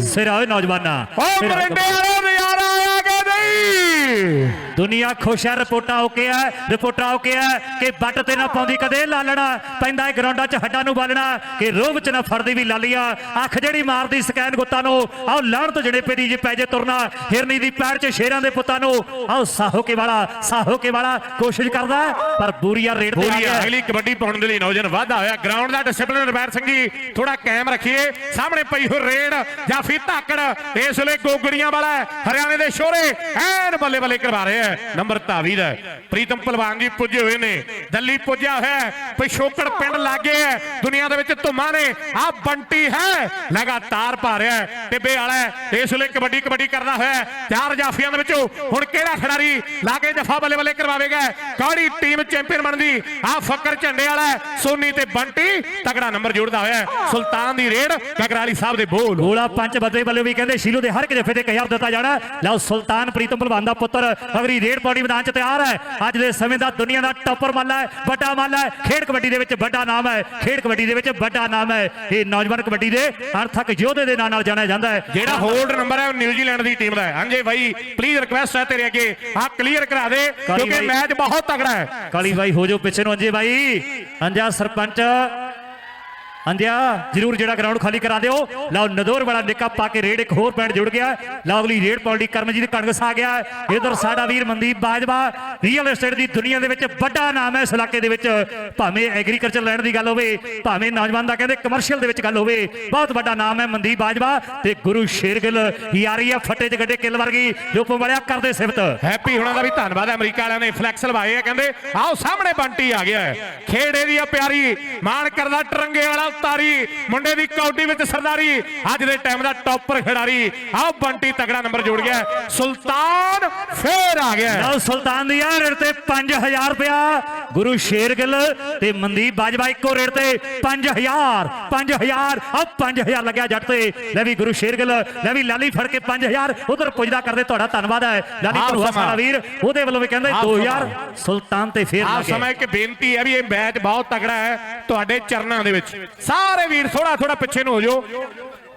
ਸਿਰ ਆਏ ਨੌਜਵਾਨਾਂ। ਓ। ਮਰਿੰਡੇ ਵਾਲੇ ਨਜ਼ਾਰਾ ਆਇਆ ਕਿ ਨਹੀਂ? ਦੁਨੀਆ ਖੁਸ਼ ਹੈ ਰਿਪੋਰਟਾਂ ਓਕੇ ਹੈ ਰਿਪੋਰਟਾਂ ਓਕੇ ਹੈ ਕਿ ਬੱਟ ਤੇ ਨਾ ਪਾਉਂਦੀ ਕਦੇ ਲਾਲਣਾ ਪੈਂਦਾ ਹੈ ਗਰਾਊਂਡਾਂ 'ਚ ਹੱਡਾਂ ਨੂੰ ਬਾਲਣਾ ਕਿ ਰੋਹ 'ਚ ਨਾ ਫੜਦੀ ਵੀ ਲਾਲੀਆ ਅੱਖ ਜਿਹੜੀ ਮਾਰਦੀ ਸਕੈਨ ਗੁੱਤਾਂ ਨੂੰ ਆਓ ਲਾਣ ਤੋਂ ਜਣੇ ਪੇੜੀ ਜੇ ਪੈ ਜੇ ਤੁਰਨਾ ਹਿਰਨੀ ਦੀ ਪੈਰ 'ਚ ਸ਼ੇਰਾਂ ਦੇ ਪੁੱਤਾਂ ਨੂੰ ਆਓ ਸਾਹੋਕੇ ਵਾਲਾ ਸਾਹੋਕੇ ਵਾਲਾ ਕੋਸ਼ਿਸ਼ ਕਰਦਾ ਹੈ, ਪਰ ਬੂਰੀਆ ਰੇਡ ਤੇ ਆ। ਗਿਆ ਅਗਲੀ ਕਬੱਡੀ ਪਾਉਣ ਦੇ ਲਈ ਨੌਜਵਾਨ ਵਾਧਾ ਹੋਇਆ। ਗਰਾਊਂਡ ਦਾ ਡਿਸਪਲਿਨ ਰਵੈਰ ਸਿੰਘ ਜੀ ਥੋੜਾ ਕਾਇਮ ਰੱਖੀਏ। ਸਾਹਮਣੇ ਪਈ ਹੋ ਰੇਡ ਜਾਫੀ ਧਾਕੜ ਇਸ ਵੇਲੇ ਗੋਗੜੀਆਂ ਵਾਲਾ ਹੈ, ਹਰਿਆਣੇ ਦੇ ਸ਼ੋਰੇ ਐਨ ਬੱਲੇ ਬੱਲੇ ਕਰਵਾ ਰਹੇ ਹੈ ਨੰਬਰ ਧਾਵੀ ਦਾ। ਪ੍ਰੀਤਮ ਭਲਵਾਨ ਜੀ ਪੁੱਜੇ ਹੋਏ ਨੇ। ਦਿੱਲੀ ਪੁੱਜਿਆ ਹੋਇਆ ਹੈ, ਪਿਛੋਕੜ ਪਿੰਡ ਲਾਗੇ ਹੈ। ਦੁਨੀਆ ਦੇ ਵਿੱਚ ਧੁੰਮਾਂ ਨੇ। ਆ ਬੰਟੀ ਹੈ। ਲਗਾਤਾਰ ਪਾ ਰਿਹਾ ਟਿੱਬੇ ਵਾਲਾ ਇਸ ਵੇਲੇ ਕਬੱਡੀ ਕਬੱਡੀ ਕਰਦਾ ਹੋਇਆ ਚਾਰ ਜਾਫੀਆਂ ਦੇ ਵਿੱਚੋਂ ਹੁਣ ਕਿਹੜਾ ਖਿਡਾਰੀ ਲਾਗੇ ਜਫਾ ਬੱਲੇ ਬੱਲੇ ਕਰਵਾਵੇਗਾ? ਕਾੜੀ ਟੀਮ ਚੈਂਪੀਅਨ ਬਣਦੀ? ਆ ਫਕਰ ਝੰਡੇ ਵਾਲਾ ਸੋਨੀ ਤੇ ਬੰਟੀ ਤਗੜਾ ਨੰਬਰ ਜੋੜਦਾ ਹੋਇਆ ਸੁਲਤਾਨ ਦੀ ਰੇਡ ਗਗਰਾਲੀ ਸਾਹਿਬ ਦੇ ਬੋਲ। ਗੋਲਾ ਪੰਜ ਬਦਲੇ ਵੱਲੋਂ ਵੀ ਕਹਿੰਦੇ ਸ਼ੀਲੂ ਦੇ ਹਰ ਇੱਕ ਜਫੇ ਤੇ 1000 ਦਿੱਤਾ ਜਾਣਾ ਲਓ ਸੁਲਤਾਨ ਪ੍ਰੀਤਮ ਭਲਵਾਨ ਦਾ ਪੁੱਤਰ ਅਗਰੀ ਰੇਡ ਪਾਉਣੀ ਮੈਦਾਨ 'ਚ ਤਿਆਰ ਹੈ। ਅੱਜ ਦੇ ਸਮੇਂ ਦਾ ਦੁਨੀਆ ਦਾ ਟੱਪਰ ਮੱਲ ਹੈ ਵੱਡਾ ਮੱਲ ਹੈ। ਖੇਡ ਕਬੱਡੀ ਦੇ ਵਿੱਚ ਵੱਡਾ ਨਾਮ ਹੈ। ਖੇਡ ਕਬੱਡੀ ਦੇ ਵਿੱਚ ਵੱਡਾ ਨਾਮ ਹੈ। ਇਹ ਨੌਜਵਾਨ ਕਬੱਡੀ ਦੇ ਅਣਥੱਕ ਯੋਧੇ ਦੇ ਨਾਂ ਨਾਲ ਜਾਣਿਆ ਜਾਂਦਾ ਹੈ। ਜਿਹੜਾ ਹੋਲਡ ਨੰਬਰ ਹੈ ਉਹ ਨਿਊਜ਼ੀਲੈਂਡ ਦੀ ਟੀਮ ਦਾ ਹੈ। ਹਾਂਜੀ ਭਾਈ ਪਲੀਜ਼ ਰਿਕਵੈਸਟ ਹੈ ਤੇਰੇ ਅੱਗੇ। ਆ ਕਲੀਅਰ ਕਰਾ ਦੇ ਕਿਉਂਕਿ। ਮੈਚ ਬਹੁਤ ਤਗੜਾ ਹੈ। ਕਾਲੀ ਬਾਈ ਹੋ ਜਾਓ ਪਿੱਛੇ ਨੂੰ। ਅੰਜੇ ਬਾਈ ਅੰਜਾ ਸਰਪੰਚ ਅੰਜਾ ਜਰੂਰ ਜਿਹੜਾ ਗਰਾਊਂਡ ਖਾਲੀ ਕਰਾ ਦਿਓ। ਲਓ, ਨਦੌਰ ਵਾਲਾ ਨਿੱਕਾ ਪਾ ਕੇ ਰੇਡ ਇੱਕ ਹੋਰ ਪੁਆਇੰਟ ਜੁੜ ਗਿਆ। ਲਓ, ਅਗਲੀ ਰੇਡ ਪਾਉਣ ਕਰਮਜੀਤ ਕਣਗਸ ਆ ਗਿਆ। ਇਧਰ ਸਾਡਾ ਵੀਰ ਮਨਦੀਪ ਬਾਜਵਾ ਰੀਅਲ ਏਸਟੇਟ ਦੀ ਦੁਨੀਆ ਦੇ ਵਿੱਚ ਵੱਡਾ ਨਾਮ ਹੈ ਇਸ ਇਲਾਕੇ ਦੇ ਵਿੱਚ। ਭਾਵੇਂ ਐਗਰੀਕਲਚਰ ਲੈਂਡ ਦੀ ਗੱਲ ਹੋਵੇ, ਭਾਵੇਂ ਨੌਜਵਾਨ ਦਾ ਕਹਿੰਦੇ ਕਮਰਸ਼ੀਅਲ ਦੇ ਵਿੱਚ ਗੱਲ ਹੋਵੇ, ਬਹੁਤ ਵੱਡਾ ਨਾਮ ਹੈ ਮਨਦੀਪ ਬਾਜਵਾ ਤੇ ਗੁਰੂ ਸ਼ੇਰਗਿੱਲ ਯਾਰੀ ਆ ਫੱਟੇ 'ਚ ਗੱਡੇ ਕਿੱਲ ਵਰਗੀ ਲੋਪੋ ਵਾਲਿਆ ਕਰਦੇ ਸਿਫਤ। ਹੈਪੀ ਹੋਣਾ ਦਾ ਵੀ ਧੰਨਵਾਦ ਹੈ, ਅਮਰੀਕਾ ਵਾਲਿਆਂ ਨੇ ਫਲੈਕਸ ਲਵਾਏ ਆ, ਕਹਿੰਦੇ ਆਓ ਸਾਹਮਣੇ ਬੰਟੀ ਆ ਗਿਆ ਹੈ। ਖੇੜੇ ਦੀ ਆ ਪਿਆਰੀ ਮਾਣ ਕਰਦਾ ਟਰੰਗੇ ਵਾਲਾ ਤਾਰੀ, ਮੁੰਡੇ ਦੀ ਕੌਡੀ ਵਿੱਚ ਸਰਦਾਰੀ। ਅੱਜ ਦੇ ਟਾਈਮ ਦਾ ਟੌਪਰ ਖਿਡਾਰੀ। ਆਹ ਬੰਟੀ ਤਗੜਾ ਨੰਬਰ ਜੋੜ ਗਿਆ। ਸੁਲਤਾਨ ਫੇਰ ਆ ਗਿਆ। ਲਓ ਸੁਲਤਾਨ ਦੀ ਆ ਰੇਟ ਤੇ 5000 ਰੁਪਇਆ। ਗੁਰੂ ਸ਼ੇਰਗਿੱਲ ਤੇ ਮਨਦੀਪ ਬਾਜਵਾ ਇੱਕੋ ਰੇਟ ਤੇ 5000 5000 ਆ 5000 ਲੱਗਿਆ ਜੱਟ ਤੇ। ਲੈ ਵੀ ਗੁਰੂ ਸ਼ੇਰਗਿੱਲ ਲੈ ਵੀ ਲਾਲੀ ਫੜ ਕੇ 5000 ਉਧਰ ਪੁੱਜਦਾ ਕਰਦੇ ਤੁਹਾਡਾ ਧੰਨਵਾਦ ਹੈ। ਲਾਲੀ ਸਮਾਂ। ਸਾਡਾ ਵੀਰ ਉਹਦੇ ਵੱਲੋਂ ਵੀ ਕਹਿੰਦੇ ਆਹ 2000 ਸੁਲਤਾਨ ਤੇ ਫੇਰ ਆ ਸਮਾਂ ਇੱਕ ਬੇਨਤੀ ਹੈ ਵੀ ਇਹ ਮੈਚ ਬਹੁਤ ਤਗੜਾ ਹੈ ਤੁਹਾਡੇ ਚਰਨਾਂ ਦੇ ਵਿੱਚ। ਸਾਰੇ ਵੀਰ ਥੋੜਾ ਥੋੜਾ ਪਿੱਛੇ ਨੂੰ ਹੋ ਜਾਓ।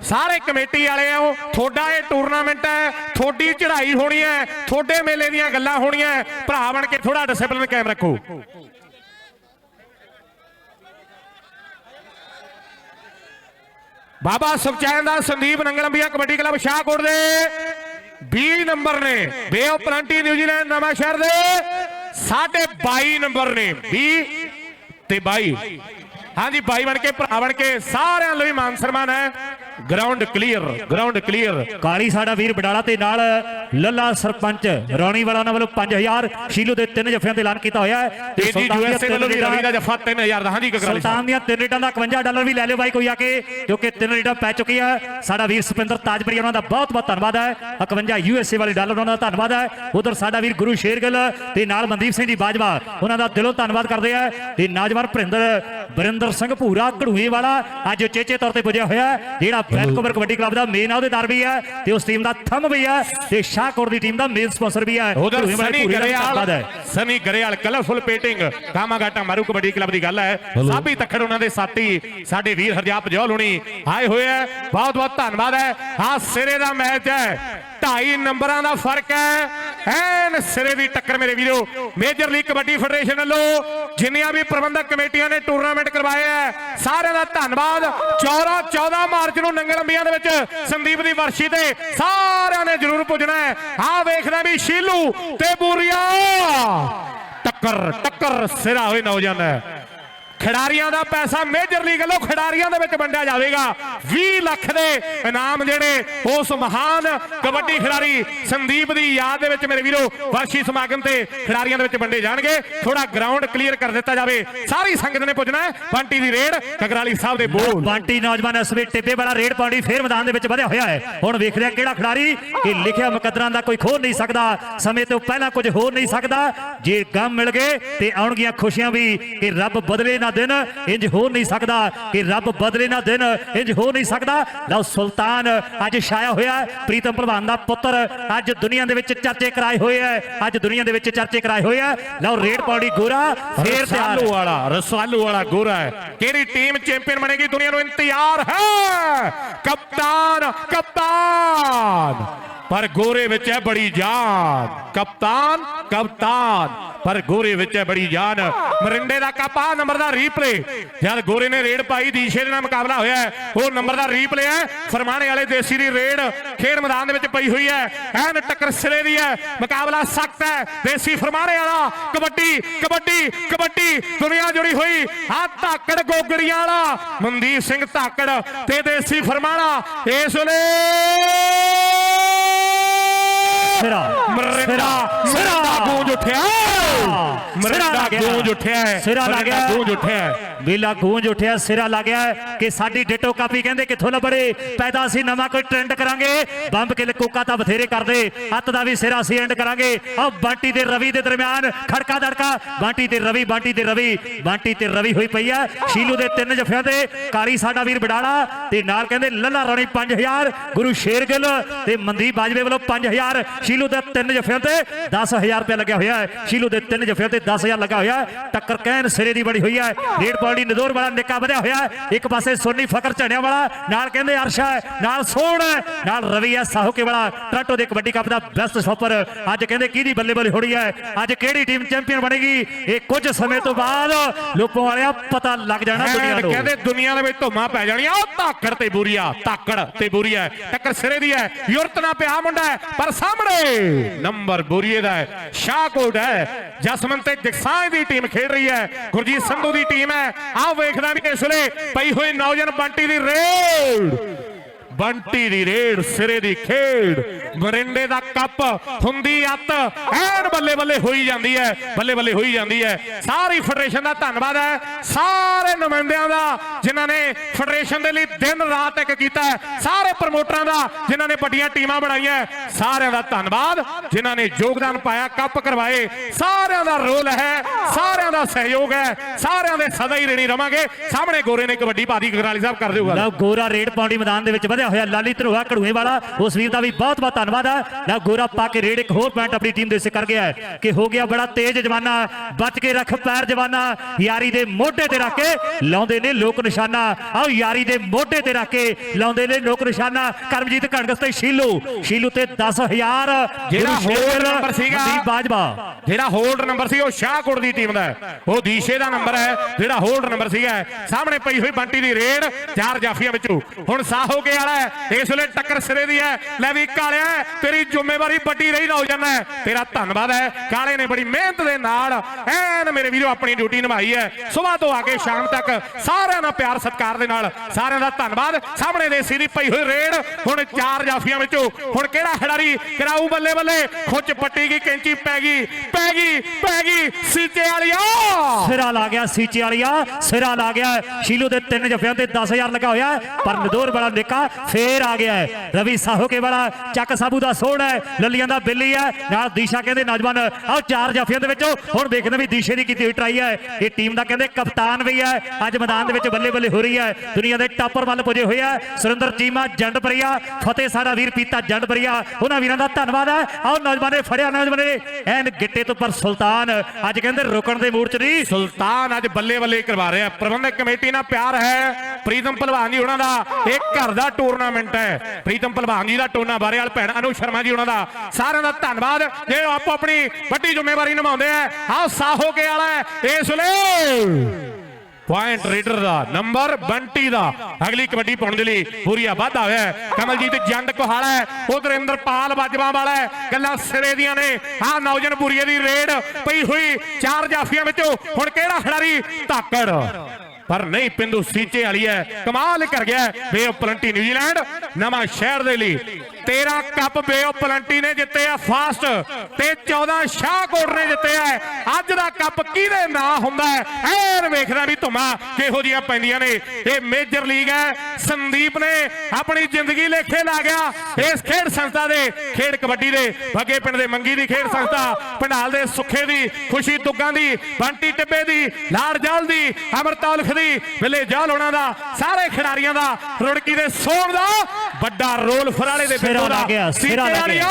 ਸਾਰੇ ਕਮੇਟੀ ਵਾਲੇ ਆਓ ਤੁਹਾਡਾ ਇਹ ਟੂਰਨਾਮੈਂਟ ਹੈ ਤੁਹਾਡੀ ਚੜ੍ਹਾਈ ਹੋਣੀ ਹੈ ਤੁਹਾਡੇ ਮੇਲੇ ਦੀਆਂ ਗੱਲਾਂ ਹੋਣੀਆਂ ਹੈ। ਭਰਾ ਬਣ ਕੇ ਥੋੜਾ ਡਿਸਪਲਿਨ ਕਾਇਮ ਰੱਖੋ। ਬਾਬਾ ਸੁਖਚੈਨ ਦਾ ਸੰਦੀਪ ਨੰਗਲੰਬੀਆ ਕਬੱਡੀ ਕਲੱਬ ਸ਼ਾਹਕੋਟ ਦੇ 20 ਨੰਬਰ ਨੇ। ਬੇ ਪਲੰਟੀ ਨਿਊਜ਼ੀਲੈਂਡ ਨਵਾਂ ਸ਼ਹਿਰ ਦੇ ਸਾਡੇ 22 ਨੰਬਰ ਨੇ। 20 ਤੇ 22 ਹਾਂਜੀ 22 ਬਣ ਕੇ, ਭਰਾ ਬਣ ਕੇ ਸਾਰਿਆਂ ਲਈ ਮਾਨ ਸਨਮਾਨ ਹੈ। ਗਰਾਊਂਡ ਕਲੀਅਰ ਗਰਾਊਂਡ ਕਲੀਅਰ ਕਾਲੀ ਸਾਡਾ ਵੀਰ ਬਡਾਲਾ ਤੇ ਨਾਲ ਲੱਲਾ ਸਰਪੰਚ ਰੌਣੀ ਵਾਲਾ ਉਹਨਾਂ ਵੱਲੋਂ 5000 ਸ਼ੀਲੂ ਦੇ ਤਿੰਨ ਜੱਫਿਆਂ ਤੇ ਐਲਾਨ ਕੀਤਾ ਹੋਇਆ ਹੈ। ਤੇ ਦੀਆਂ ਯੂਐਸਏ ਵੱਲੋਂ ਵੀ ਰਵੀ ਦਾ ਜਫਾ 3000 ਦਾ। ਹਾਂਜੀ ਗਗਰਾਲੀ ਸੁਲਤਾਨ ਦੀਆਂ ਤਿੰਨ ਰੇਡਾਂ ਦਾ 51 ਡਾਲਰ ਵੀ ਲੈ ਲਿਓ ਬਾਈ ਕੋਈ ਆ ਕੇ ਕਿਉਂਕਿ ਤਿੰਨ ਰੇਡਾਂ ਪੈ ਚੁੱਕੀ ਆ ਸਾਡਾ ਵੀਰ ਸੁਪਿੰਦਰ ਤਾਜਪੁਰੀ ਉਹਨਾਂ ਦਾ ਬਹੁਤ ਬਹੁਤ ਧੰਨਵਾਦ ਹੈ। 51 ਯੂਐਸਏ ਵਾਲੇ ਡਾਲਰ ਉਹਨਾਂ ਦਾ ਧੰਨਵਾਦ ਹੈ। ਉਧਰ ਸਾਡਾ ਵੀਰ ਗੁਰੂ ਸ਼ੇਰਗਿੱਲ ਤੇ ਨਾਲ ਮਨਦੀਪ ਸਿੰਘ ਜੀ ਬਾਜਵਾ ਉਹਨਾਂ ਦਾ ਦਿਲੋਂ ਧੰਨਵਾਦ ਕਰਦੇ ਆ। ਤੇ ਨੌਜਵਾਨ ਭਰਿੰਦਰ ਬਰਿੰਦਰ ਸਿੰਘ ਭੂਰਾ ਘੜੂਏ ਵਾਲਾ ਅੱਜ ਚੇਚੇ ਤੌਰ ਤੇ ਪੁੱਜਿਆ ਹੋਇਆ ਹੈ, ਜਿਹੜਾ ਵੈਨਕੂਵਰ ਕਬੱਡੀ ਕਲੱਬ ਦਾ ਮੇਨ ਅਹੁਦੇਦਾਰ ਵੀ ਹੈ ਤੇ ਉਸ ਟੀਮ ਦਾ ਥੰਮ ਵੀ ਹੈ ਤੇ ਸ਼ਾਹਕੋਟ ਦੀ ਟੀਮ ਦਾ ਮੇਨ ਸਪਾਂਸਰ ਵੀ ਹੈ ਉਧਰ ਸਨੀ ਗਰੇਵਾਲ ਹੈ। Sunny Grewal colourful painting Komagata Maru kabaddi club ਦੀ ਗੱਲ ਹੈ। ਸਾਬੀ ਤਖੜ ਉਹਨਾਂ ਦੇ ਸਾਥੀ ਸਾਡੇ ਵੀਰ ਹਰਜਾਪ ਜੋਲ ਹੁਣੀ ਆਏ ਹੋਏ ਹੈ ਬਹੁਤ ਬਹੁਤ ਧੰਨਵਾਦ ਹੈ। ਆ ਸਿਰੇ ਦਾ ਮੈਚ ਹੈ। ਢਾਈ ਨੰਬਰਾਂ ਦਾ ਫ਼ਰਕ ਹੈ। ਐਨ ਸਿਰੇ ਦੀ ਟੱਕਰ ਮੇਰੇ ਵੀਰੋ। ਮੇਜਰ ਲੀਗ ਕਬੱਡੀ ਫੈਡਰੇਸ਼ਨ ਵੱਲੋਂ ਜਿੰਨੀਆਂ ਵੀ ਪ੍ਰਬੰਧਕ ਕਮੇਟੀਆਂ ਨੇ ਟੂਰਨਾਮੈਂਟ ਕਰਵਾਏ ਹੈ, ਸਾਰਿਆਂ ਦਾ ਧੰਨਵਾਦ। 14 14 ਮਾਰਚ ਨੂੰ ਨੰਗਲ ਦੇ ਵਿੱਚ ਸੰਦੀਪ ਦੀ ਵਰਸ਼ੀ ਤੇ ਸਾਰਿਆਂ ਨੇ ਜ਼ਰੂਰ ਪੁੱਜਣਾ ਹੈ। ਆਹ ਵੇਖਦਾ ਵੀ ਸ਼ੀਲੂ ਤੇ ਬੂਰੀਆ। ਟੱਕਰ ਟੱਕਰ ਸਿਰਾ ਹੋਏ ਨੌਜਵਾਨ ਹੈ। ਖਿਡਾਰੀਆਂ ਦਾ ਪੈਸਾ ਮੇਜਰ ਲੀਗ ਵੱਲੋਂ ਖਿਡਾਰੀਆਂ ਦੇ ਵਿੱਚ ਵੰਡਿਆ ਜਾਵੇਗਾ। 20 ਲੱਖ ਦੇ ਇਨਾਮ ਜਿਹੜੇ ਉਸ ਮਹਾਨ ਕਬੱਡੀ ਖਿਡਾਰੀ ਸੰਦੀਪ ਦੀ ਯਾਦ ਦੇ ਵਿੱਚ ਮੇਰੇ ਵੀਰੋ, ਵਰਸ਼ੀ ਸਮਾਗਮ ਤੇ ਖਿਡਾਰੀਆਂ ਦੇ ਵਿੱਚ ਵੰਡੇ ਜਾਣਗੇ। ਥੋੜਾ ਗਰਾਊਂਡ ਕਲੀਅਰ ਕਰ ਦਿੱਤਾ ਜਾਵੇ। ਸਾਰੀ ਸੰਗਤ ਨੇ ਪੁੱਜਣਾ ਹੈ। ਬੰਟੀ ਦੀ ਰੇਡ ਕਗਰਾਲੀ ਸਾਹਿਬ ਦੇ ਬੋਲ। ਬੰਟੀ ਨੌਜਵਾਨ ਇਸ ਵੇਲੇ ਟਿੱਬੇ ਵਾਲਾ ਰੇਡ ਪਾਉਂਦੀ, ਫੇਰ ਮੈਦਾਨ ਦੇ ਵਿੱਚ ਵਧਿਆ ਹੋਇਆ ਹੈ। ਹੁਣ ਵੇਖਦੇ ਆ ਕਿਹੜਾ ਖਿਡਾਰੀ ਕਿ ਲਿਖਿਆ ਮੁਕੱਦਰਾਂ ਦਾ ਕੋਈ ਖੋਹ ਨਹੀਂ ਸਕਦਾ। ਸਮੇਂ ਤੋਂ ਪਹਿਲਾਂ ਕੁਝ ਹੋ ਨਹੀਂ ਸਕਦਾ। ਜੇ ਗਮ ਮਿਲ ਗਏ ਤੇ ਆਉਣਗੀਆਂ ਖੁਸ਼ੀਆਂ ਵੀ ਕਿ ਰੱਬ ਬਦਲੇ ਨਾ ਦਿਨ ਇੰਜ ਹੋ ਨਹੀਂ ਸਕਦਾ ਕਿ ਰੱਬ ਬਦਲੇ ਨਾ ਦਿਨ ਇੰਜ ਹੋ ਨਹੀਂ ਸਕਦਾ। ਲਓ ਸੁਲਤਾਨ ਅੱਜ ਛਾਇਆ ਹੋਇਆ, ਪ੍ਰੀਤਮ ਭਲਵਾਨ ਦਾ ਪੁੱਤਰ ਅੱਜ ਦੁਨੀਆ ਦੇ ਵਿੱਚ ਚਰਚੇ ਕਰਾਏ ਹੋਏ ਹੈ ਅੱਜ ਦੁਨੀਆ ਦੇ ਵਿੱਚ ਚਰਚੇ ਕਰਾਏ ਹੋਏ ਹੈ ਲਓ ਰੇਡ ਪਾਉਂਦੀ ਗੋਰਾ, ਫੇਰ ਤਿਆਰ। ਵਾਲਾ, ਰਸਾਲੂ ਵਾਲਾ ਗੋਰਾ ਹੈ। ਕਿਹੜੀ ਟੀਮ ਚੈਂਪੀਅਨ ਬਣੇਗੀ? ਦੁਨੀਆ ਨੂੰ ਇੰਤਜ਼ਾਰ ਹੈ। ਕਪਤਾਨ ਕਪਤਾਨ। ਪਰ ਗੋਰੇ ਵਿੱਚ ਹੈ ਬੜੀ ਜਾਨ ਕਪਤਾਨ ਕਪਤਾਨ, ਪਰ ਗੋਰੇ ਵਿੱਚ ਹੈ ਬੜੀ ਜਾਨ ਮਰਿੰਡੇ ਦਾ ਕੱਪ ਨੰਬਰ ਦਾ ਰੀਪਲੇ ਜਦ ਗੋਰੇ ਨੇ ਰੇਡ ਪਾਈ, ਦੀਸ਼ੇ ਦੇ ਨਾਲ ਮੁਕਾਬਲਾ ਹੋਇਆ ਉਹ ਨੰਬਰ ਦਾ ਰੀਪਲੇ ਹੈ। ਫਰਮਾਣੇ ਵਾਲੇ ਦੇਸੀ ਦੀ ਰੇਡ ਖੇਡ ਮੈਦਾਨ ਦੇ ਵਿੱਚ ਪਈ ਹੋਈ ਹੈ। ਐਨ ਟੱਕਰ ਸਿਰੇ ਦੀ ਹੈ। ਮੁਕਾਬਲਾ ਸਖਤ ਹੈ। ਦੇਸੀ ਫਰਮਾਣੇ ਵਾਲਾ, ਕਬੱਡੀ ਕਬੱਡੀ ਕਬੱਡੀ। ਦੁਨੀਆ ਜੁੜੀ ਹੋਈ। ਆ ਧਾਕੜ ਗੋਗੜੀਆਂ ਵਾਲਾ, ਮਨਦੀਪ ਸਿੰਘ ਧਾਕੜ ਤੇ ਦੇਸੀ ਫਰਮਾਣਾ। ਇਸ ਵੇਲੇ ਸਿਰਾ ਮਰਿੰਡਾ ਮਰਿੰਡਾ ਗੂੰਜ ਉੱਠਿਆ। ਮਰਿੰਡਾ ਗੂੰਜ ਉੱਠਿਆ ਹੈ। ਸਿਰਾ ਲੱਗ ਗਿਆ ਗੂੰਜ ਉੱਠਿਆ ਹੈ। ਵੇਲਾ ਗੂੰਜ ਉੱਠਿਆ ਸਿਰਾ ਲੱਗ ਗਿਆ ਹੈ ਕਿ ਸਾਡੀ ਡਿਟੋ ਕਾਪੀ ਕਹਿੰਦੇ ਕਿੱਥੋਂ ਲੱਭੜੇ? ਪੈਦਾ ਸੀ ਨਵਾਂ ਕੋਈ ਟ੍ਰੈਂਡ ਕਰਾਂਗੇ। ਬੰਬ ਕਿਲ ਕੋਕਾ ਤਾਂ ਬਥੇਰੇ ਕਰਦੇ। ਹੱਥ ਦਾ ਵੀ ਸਿਰਾ ਸੀ ਐਂਡ ਕਰਾਂਗੇ। ਆ ਬਾਂਟੀ ਤੇ ਰਵੀ ਦੇ ਦਰਮਿਆਨ ਖੜਕਾ ਦੜਕਾ। ਬਾਂਟੀ ਤੇ ਰਵੀ ਬਾਂਟੀ ਤੇ ਰਵੀ। ਬਾਂਟੀ ਤੇ ਰਵੀ ਹੋਈ ਪਈ ਆ। ਸ਼ੀਲੂ ਦੇ ਤਿੰਨ ਜਫਿਆਂ ਤੇ ਕਾਲੀ ਸਾਡਾ ਵੀਰ ਬਡਾਲਾ ਤੇ ਨਾਲ ਕਹਿੰਦੇ ਲੱਲਾ ਰਾਣੀ 5000 ਗੁਰੂ ਸ਼ੇਰਗਿੱਲ ਤੇ ਮਨਦੀਪ ਬਾਜਵੇ ਵੱਲੋਂ 5000 ਸ਼ੀਲੂ ਦੇ ਤਿੰਨ ਜਫਿਆਂ ਤੇ 10000 ਰੁਪਏ ਲੱਗਿਆ ਹੋਇਆ ਹੈ। ਸ਼ੀਲੂ ਦੇ ਤਿੰਨ ਜਫਿਆਂ ਤੇ 10000 ਲੱਗਾ ਹੋਇਆ ਟੱਕਰ ਕਹਿਣ ਸਿਰੇ ਦੀ ਬੜੀ ਹੋਈ ਹੈ। ਰੇਡ ਪਾਉਣੀ ਨਦੌਰ ਵਾਲਾ ਨਿੱਕਾ ਵਧਿਆ ਹੋਇਆ ਇੱਕ ਪਾਸੇ ਸੋਨੀ ਫਕਰ ਝੜਿਆਂ ਵਾਲਾ ਨਾਲ ਕਹਿੰਦੇ ਅਰਸ਼ਾ ਨਾਲ ਸੋਹਣ ਨਾਲ ਰਵੀ ਹੈ ਸਾਹੋਕੇ ਵਾਲਾ ਟਰਾਂਟੋ ਦੇ ਕਬੱਡੀ ਕੱਪ ਦਾ ਬੈਸਟ ਸ਼ਾਪਰ ਅੱਜ ਕਹਿੰਦੇ ਕਿਹਦੀ ਬੱਲੇ ਬੱਲੇ ਹੋਣੀ ਹੈ? ਅੱਜ ਕਿਹੜੀ ਟੀਮ ਚੈਂਪੀਅਨ ਬਣੇਗੀ? ਇਹ ਕੁਝ ਸਮੇਂ ਤੋਂ ਬਾਅਦ ਲੋਪੋਂ ਵਾਲਿਆ ਪਤਾ ਲੱਗ ਜਾਣਾ ਦੁਨੀਆ ਨੂੰ। ਕਹਿੰਦੇ ਦੁਨੀਆ ਦੇ ਵਿੱਚ ਧੁੰਮਾਂ ਪੈ ਜਾਣੀਆਂ। ਉਹ ਧਾਕੜ ਤੇ ਬੂਰੀਆ ਧਾਕੜ ਤੇ ਬੂਰੀਆ ਟੱਕਰ ਸਿਰੇ ਦੀ ਹੈ। ਯੁਰਤ ਨਾ ਪਿਆ ਮੁੰਡਾ ਹੈ ਪਰ ਸਾਹਮਣੇ ਨੰਬਰ ਬੂਰੀਏ ਦਾ ਹੈ। ਸ਼ਾਹਕੋਟ ਹੈ। ਜਸਮਨ ਤੇ ਜਗਸਾਂ ਦੀ ਟੀਮ ਖੇਡ ਰਹੀ ਹੈ। ਗੁਰਜੀਤ ਸੰਧੂ ਦੀ ਟੀਮ ਹੈ। ਆਹ ਵੇਖਦਾ ਵੀ ਇਸ ਵੇਲੇ ਪਈ ਹੋਈ ਨੌਜਵਾਨ ਬੰਟੀ ਦੀ ਰੇਡ। ਬੰਟੀ ਦੀ ਰੇਡ ਸਿਰੇ ਦੀ ਖੇਡ। ਮਰਿੰਡੇ ਦਾ ਕੱਪ ਹੁੰਦੀ ਅੱਤ, ਐਨ ਬੱਲੇ ਬੱਲੇ ਹੋਈ ਜਾਂਦੀ ਹੈ ਬੱਲੇ ਬੱਲੇ ਹੋਈ ਜਾਂਦੀ ਹੈ ਸਾਰੀ ਫੈਡਰੇਸ਼ਨ ਦਾ ਧੰਨਵਾਦ ਹੈ ਸਾਰੇ ਨੁਮਾਇੰਦਿਆਂ ਦਾ, ਜਿਨ੍ਹਾਂ ਨੇ ਫੈਡਰੇਸ਼ਨ ਦੇ ਲਈ ਦਿਨ ਰਾਤ ਇੱਕ ਕੀਤਾ ਹੈ ਸਾਰੇ ਪ੍ਰਮੋਟਰਾਂ ਦਾ, ਜਿਨ੍ਹਾਂ ਨੇ ਵੱਡੀਆਂ ਟੀਮਾਂ ਬਣਾਈਆਂ ਸਾਰਿਆਂ ਦਾ ਧੰਨਵਾਦ। ਜਿਨ੍ਹਾਂ ਨੇ ਯੋਗਦਾਨ ਪਾਇਆ, ਕੱਪ ਕਰਵਾਏ। ਸਾਰਿਆਂ ਦਾ ਰੋਲ ਹੈ, ਸਾਰਿਆਂ ਦਾ ਸਹਿਯੋਗ ਹੈ। ਸਾਰਿਆਂ ਦੇ ਸਦਾ ਹੀ ਰੇਣੀ ਰਵਾਂਗੇ। ਸਾਹਮਣੇ ਗੋਰੇ ਨੇ ਕਬੱਡੀ ਪਾਦੀ ਗਗਰਾਲੀ ਸਾਹਿਬ ਕਰ ਦਿਓ ਗੱਲ। ਗੋਰਾ ਰੇਡ ਪਾਉਂਦੀ ਮੈਦਾਨ ਦੇ ਵਿੱਚ ਵਧਿਆ। ਹੋਇਆ ਲਾਲੀ ਧਰੋਆ ਘੜੂਏ ਵਾਲਾ ਉਸ ਵੀਰ ਦਾ ਵੀ ਬਹੁਤ ਬਹੁਤ ਧੰਨਵਾਦ ਹੈ ਲਓ ਗੋਰਾ ਪਾ ਕੇ ਰੇਡ ਇੱਕ ਹੋਰ ਪੁਆਇੰਟ ਆਪਣੀ ਟੀਮ ਦੇ ਸੇ ਕਰ ਗਿਆ ਹੈ ਕਿ ਹੋ ਗਿਆ ਬੜਾ ਤੇਜ਼ ਜਵਾਨਾ ਬਚ ਕੇ ਰੱਖ ਪੈਰ ਜਵਾਨਾ ਯਾਰੀ ਦੇ ਮੋਢੇ ਤੇ ਰੱਖ ਕੇ ਲਾਉਂਦੇ ਨੇ ਲੋਕ ਨਿਸ਼ਾਨਾ। ਆਓ ਯਾਰੀ ਦੇ ਮੋਢੇ ਤੇ ਰੱਖ ਕੇ ਲਾਉਂਦੇ ਨੇ ਲੋਕ ਨਿਸ਼ਾਨਾ। ਕਰਮਜੀਤ ਘਣਗਸ ਤੇ ਸ਼ੀਲੂ ਸ਼ੀਲੂ ਤੇ 10000 ਜਿਹੜਾ ਹੋਰ ਨੰਬਰ ਸੀਗਾ ਮਨਦੀਪ ਬਾਜਵਾ। ਜਿਹੜਾ ਹੋਲਡ ਨੰਬਰ ਸੀ ਉਹ ਸ਼ਾਹਕੋਟ ਦੀ ਟੀਮ ਦਾ ਹੈ। ਉਹ ਦੀਸ਼ੇ ਦਾ ਨੰਬਰ ਹੈ ਜਿਹੜਾ ਹੋਲਡ ਨੰਬਰ ਸੀਗਾ ਸਾਹਮਣੇ ਪਈ ਹੋਈ ਬੰਟੀ ਦੀ ਰੇਡ ਚਾਰ ਜਾਫੀਆਂ ਵਿੱਚੋਂ। ਹੁਣ ਸਾਹੋਕੇ ਵਾਲਾ ਹੈ। ਇਸ ਵੇਲੇ ਟੱਕਰ ਸਿਰੇ ਦੀ ਹੈ। ਲੈ ਵੀ ਕਾਲਿਆ, ਤੇਰੀ ਜ਼ਿੰਮੇਵਾਰੀ ਵੱਡੀ ਰਹੀ ਨੌਜਵਾਨ ਹੈ। ਤੇਰਾ ਧੰਨਵਾਦ ਹੈ। ਕਾਲੇ ਨੇ ਬੜੀ ਮਿਹਨਤ ਦੇ ਨਾਲ ਐਨ ਮੇਰੇ ਵੀਰੋ ਆਪਣੀ ਡਿਊਟੀ ਨਿਭਾਈ ਹੈ। ਸਵੇਰ ਤੋਂ ਆ ਕੇ ਸ਼ਾਮ ਤੱਕ ਸਾਰਿਆਂ ਦਾ ਪਿਆਰ ਸਤਿਕਾਰ ਦੇ ਨਾਲ ਸਾਰਿਆਂ ਦਾ ਧੰਨਵਾਦ। ਸਾਹਮਣੇ ਦੇ ਸਿਰੀ ਪਈ ਹੋਈ ਰੇਡ, ਹੁਣ ਚਾਰ ਜਾਫੀਆਂ ਵਿੱਚੋਂ ਹੁਣ ਕਿਹੜਾ ਖਿਡਾਰੀ ਕਰਾਊ ਬੱਲੇ ਬੱਲੇ? ਖੁੱਚ ਪੱਟੀ ਗਈ, ਕੈਂਚੀ ਪੈ ਗਈ ਪੈ ਗਈ ਪੈ ਗਈ, ਸੀਚੇ ਵਾਲੀਆ। ਸਿਰਾ ਲਾ ਗਿਆ ਸੀਚੇ ਵਾਲੀਆ, ਸਿਰਾ ਲਾ ਗਿਆ। ਸ਼ੀਲੂ ਦੇ ਤਿੰਨ ਜਫਿਆਂ ਤੇ 10000 ਲਗਾ ਹੋਇਆ। ਪਰ ਨਦੌਰ ਵਾਲਾ ਨਿੱਕਾ ਫੇਰ ਆ ਗਿਆ ਹੈ। ਰਵੀ ਸਾਹੋਕੇ ਵਾਲਾ ਚੱਕ ਸਾਬੂ ਦਾ ਸੋਹਣ ਹੈ। ਲੱਲੀਆਂ ਦਾ ਬਿੱਲੀ ਹੈ। ਨਾਲ ਦੀਸ਼ਾ ਕਹਿੰਦੇ ਨੌਜਵਾਨ ਆਹ ਚਾਰ ਜਫਿਆਂ ਦੇ ਵਿੱਚੋਂ ਹੁਣ ਦੇਖਦੇ ਵੀ ਦੀਸ਼ੇ ਦੀ ਕੀਤੀ ਹੋਈ ਟਰਾਈ ਹੈ। ਇਹ ਟੀਮ ਦਾ ਕਹਿੰਦੇ ਕਪਤਾਨ ਵੀ ਹੈ। ਅੱਜ ਮੈਦਾਨ ਦੇ ਵਿੱਚ ਬੱਲੇ ਬੱਲੇ ਹੋ ਰਹੀ ਹੈ। ਦੁਨੀਆ ਦੇ ਟਾਪਰ ਵੱਲ ਪੁੱਜੇ ਹੋਏ ਆ। ਸੁਰਿੰਦਰ ਚੀਮਾ ਜੰਡਪਰੀਆ ਫਤਿਹ ਸਾਡਾ ਵੀਰ ਪੀਤਾ ਜੰਡਪਰੀਆ। ਉਹਨਾਂ ਵੀਰਾਂ ਦਾ ਧੰਨਵਾਦ ਹੈ। ਆਹ ਨੌਜਵਾਨ ਨੇ ਫੜਿਆ ਨੌਜਵਾਨ। ਐਨ ਗਿੱਟੇ ਤੋਂ ਪਰ ਸੁਲਤਾਨ। ਅੱਜ ਕਹਿੰਦੇ ਰੁਕਣ ਦੇ ਮੂਡ ਚ ਨਹੀਂ। ਸੁਲਤਾਨ ਅੱਜ ਬੱਲੇ ਬੱਲੇ ਕਰਵਾ ਰਿਹਾ। ਪ੍ਰਬੰਧਕ ਕਮੇਟੀ ਨਾਲ ਪਿਆਰ ਹੈ। ਪ੍ਰੀਤਮ ਭਲਵਾਨ ਜੀ ਉਹਨਾਂ ਦਾ। ਇਹ ਘਰ ਦਾ ਟੂਰਨਾਮੈਂਟ ਹੈ। ਪ੍ਰੀਤਮ ਭਲਵਾਨ ਦਾ ਟੋਨਾ ਬਾਰੇ ਭੈਣ ਅਨੂ ਸ਼ਰਮਾ ਜੀ ਉਹਨਾਂ ਦਾ। ਸਾਰਿਆਂ ਦਾ ਧੰਨਵਾਦ। ਜੇ ਆਪੋ ਆਪਣੀ ਵੱਡੀ ਜ਼ਿੰਮੇਵਾਰੀ ਨਿਭਾਉਂਦੇ ਆ, ਆਹ ਸਾਹੋ ਕੇ ਵਾਲਾ ਇਸ ਵੇਲੇ ਪੁਆਇੰਟ ਰੀਡਰ ਦਾ ਨੰਬਰ ਬੰਟੀ ਦਾ। ਅਗਲੀ ਕਬੱਡੀ ਪਾਉਣ ਦੇ ਲਈ ਪੂਰੀਆ ਵਾਧਾ ਹੋਇਆ ਕਮਲਜੀਤ ਜੰਡ ਕੋਹਾਲਾ ਹੈ, ਉਧਰ ਇੰਦਰਪਾਲ ਬਾਜਵਾ ਵਾਲਾ ਹੈ। ਗੱਲਾਂ ਸਿਰੇ ਦੀਆਂ ਨੇ। ਆਹ ਨੌਜਨ ਪੂਰੀਏ ਦੀ ਰੇਡ ਪਈ ਹੋਈ, ਚਾਰ ਜਾਫੀਆਂ ਵਿੱਚੋਂ ਹੁਣ ਕਿਹੜਾ ਖਿਡਾਰੀ? ਧਾਕੜ। ਪਰ ਨਹੀਂ ਪਿੰਦੂ ਸੀਚੇ ਵਾਲੀ ਹੈ। ਕਮਾਲ ਕਰ ਗਿਆ ਬੇਓ ਪਲੰਟੀ ਨਿਊਜ਼ੀਲੈਂਡ। ਨਵਾਂ ਸ਼ਹਿਰ ਦੇ ਲਈ। 13 ਕੱਪ ਬੇ ਪਲੰਟੀ ਨੇ ਜਿੱਤੇ ਆ ਫਾਸਟ ਤੇ 14 ਸ਼ਾਹਕੋਟ ਨੇ ਜਿੱਤੇ ਆ। ਅੱਜ ਦਾ ਕੱਪ ਕਿਹਦੇ ਨਾਂ ਹੁੰਦਾ ਐਨ ਵੇਖਦਾ ਵੀ ਧੁਮਾ ਕਿਹੋ ਜੀਆਂ ਪੈਂਦੀਆਂ ਨੇ। ਇਹ ਮੇਜਰ ਲੀਗ ਹੈ। ਸੰਦੀਪ ਨੇ ਆਪਣੀ ਜ਼ਿੰਦਗੀ ਲੇਖੇ ਲਾ ਗਿਆ। ਇਸ ਖੇਡ ਸੰਸਥਾ ਦੇ ਖੇਡ ਕਬੱਡੀ ਦੇ ਬੱਗੇ ਪਿੰਡ ਦੇ ਮੰਗੀ ਦੀ ਖੇਡ ਸੰਸਥਾ। ਪੰਡਾਲ ਦੇ ਸੁੱਖੇ ਦੀ, ਖੁਸ਼ੀ ਤੁੱਗਾਂ ਦੀ, ਬੰਟੀ ਟਿੱਬੇ ਦੀ ਲਾੜ ਜਲ ਦੀ, ਅਮਰਤੌਲਖ ਦੀ ਵਿਲੇ ਜਲ ਉਹਨਾਂ ਦਾ ਸਾਰੇ ਖਿਡਾਰੀਆਂ ਦਾ ਰੁੜਕੀ ਦੇ ਸੋਮ ਦਾ ਵੱਡਾ ਰੋਲ ਫਰਾਲੇ ਦੇ ਬਿੰਦੂ ਦਾ। ਸਿਰਾ ਲੱਗ ਗਿਆ।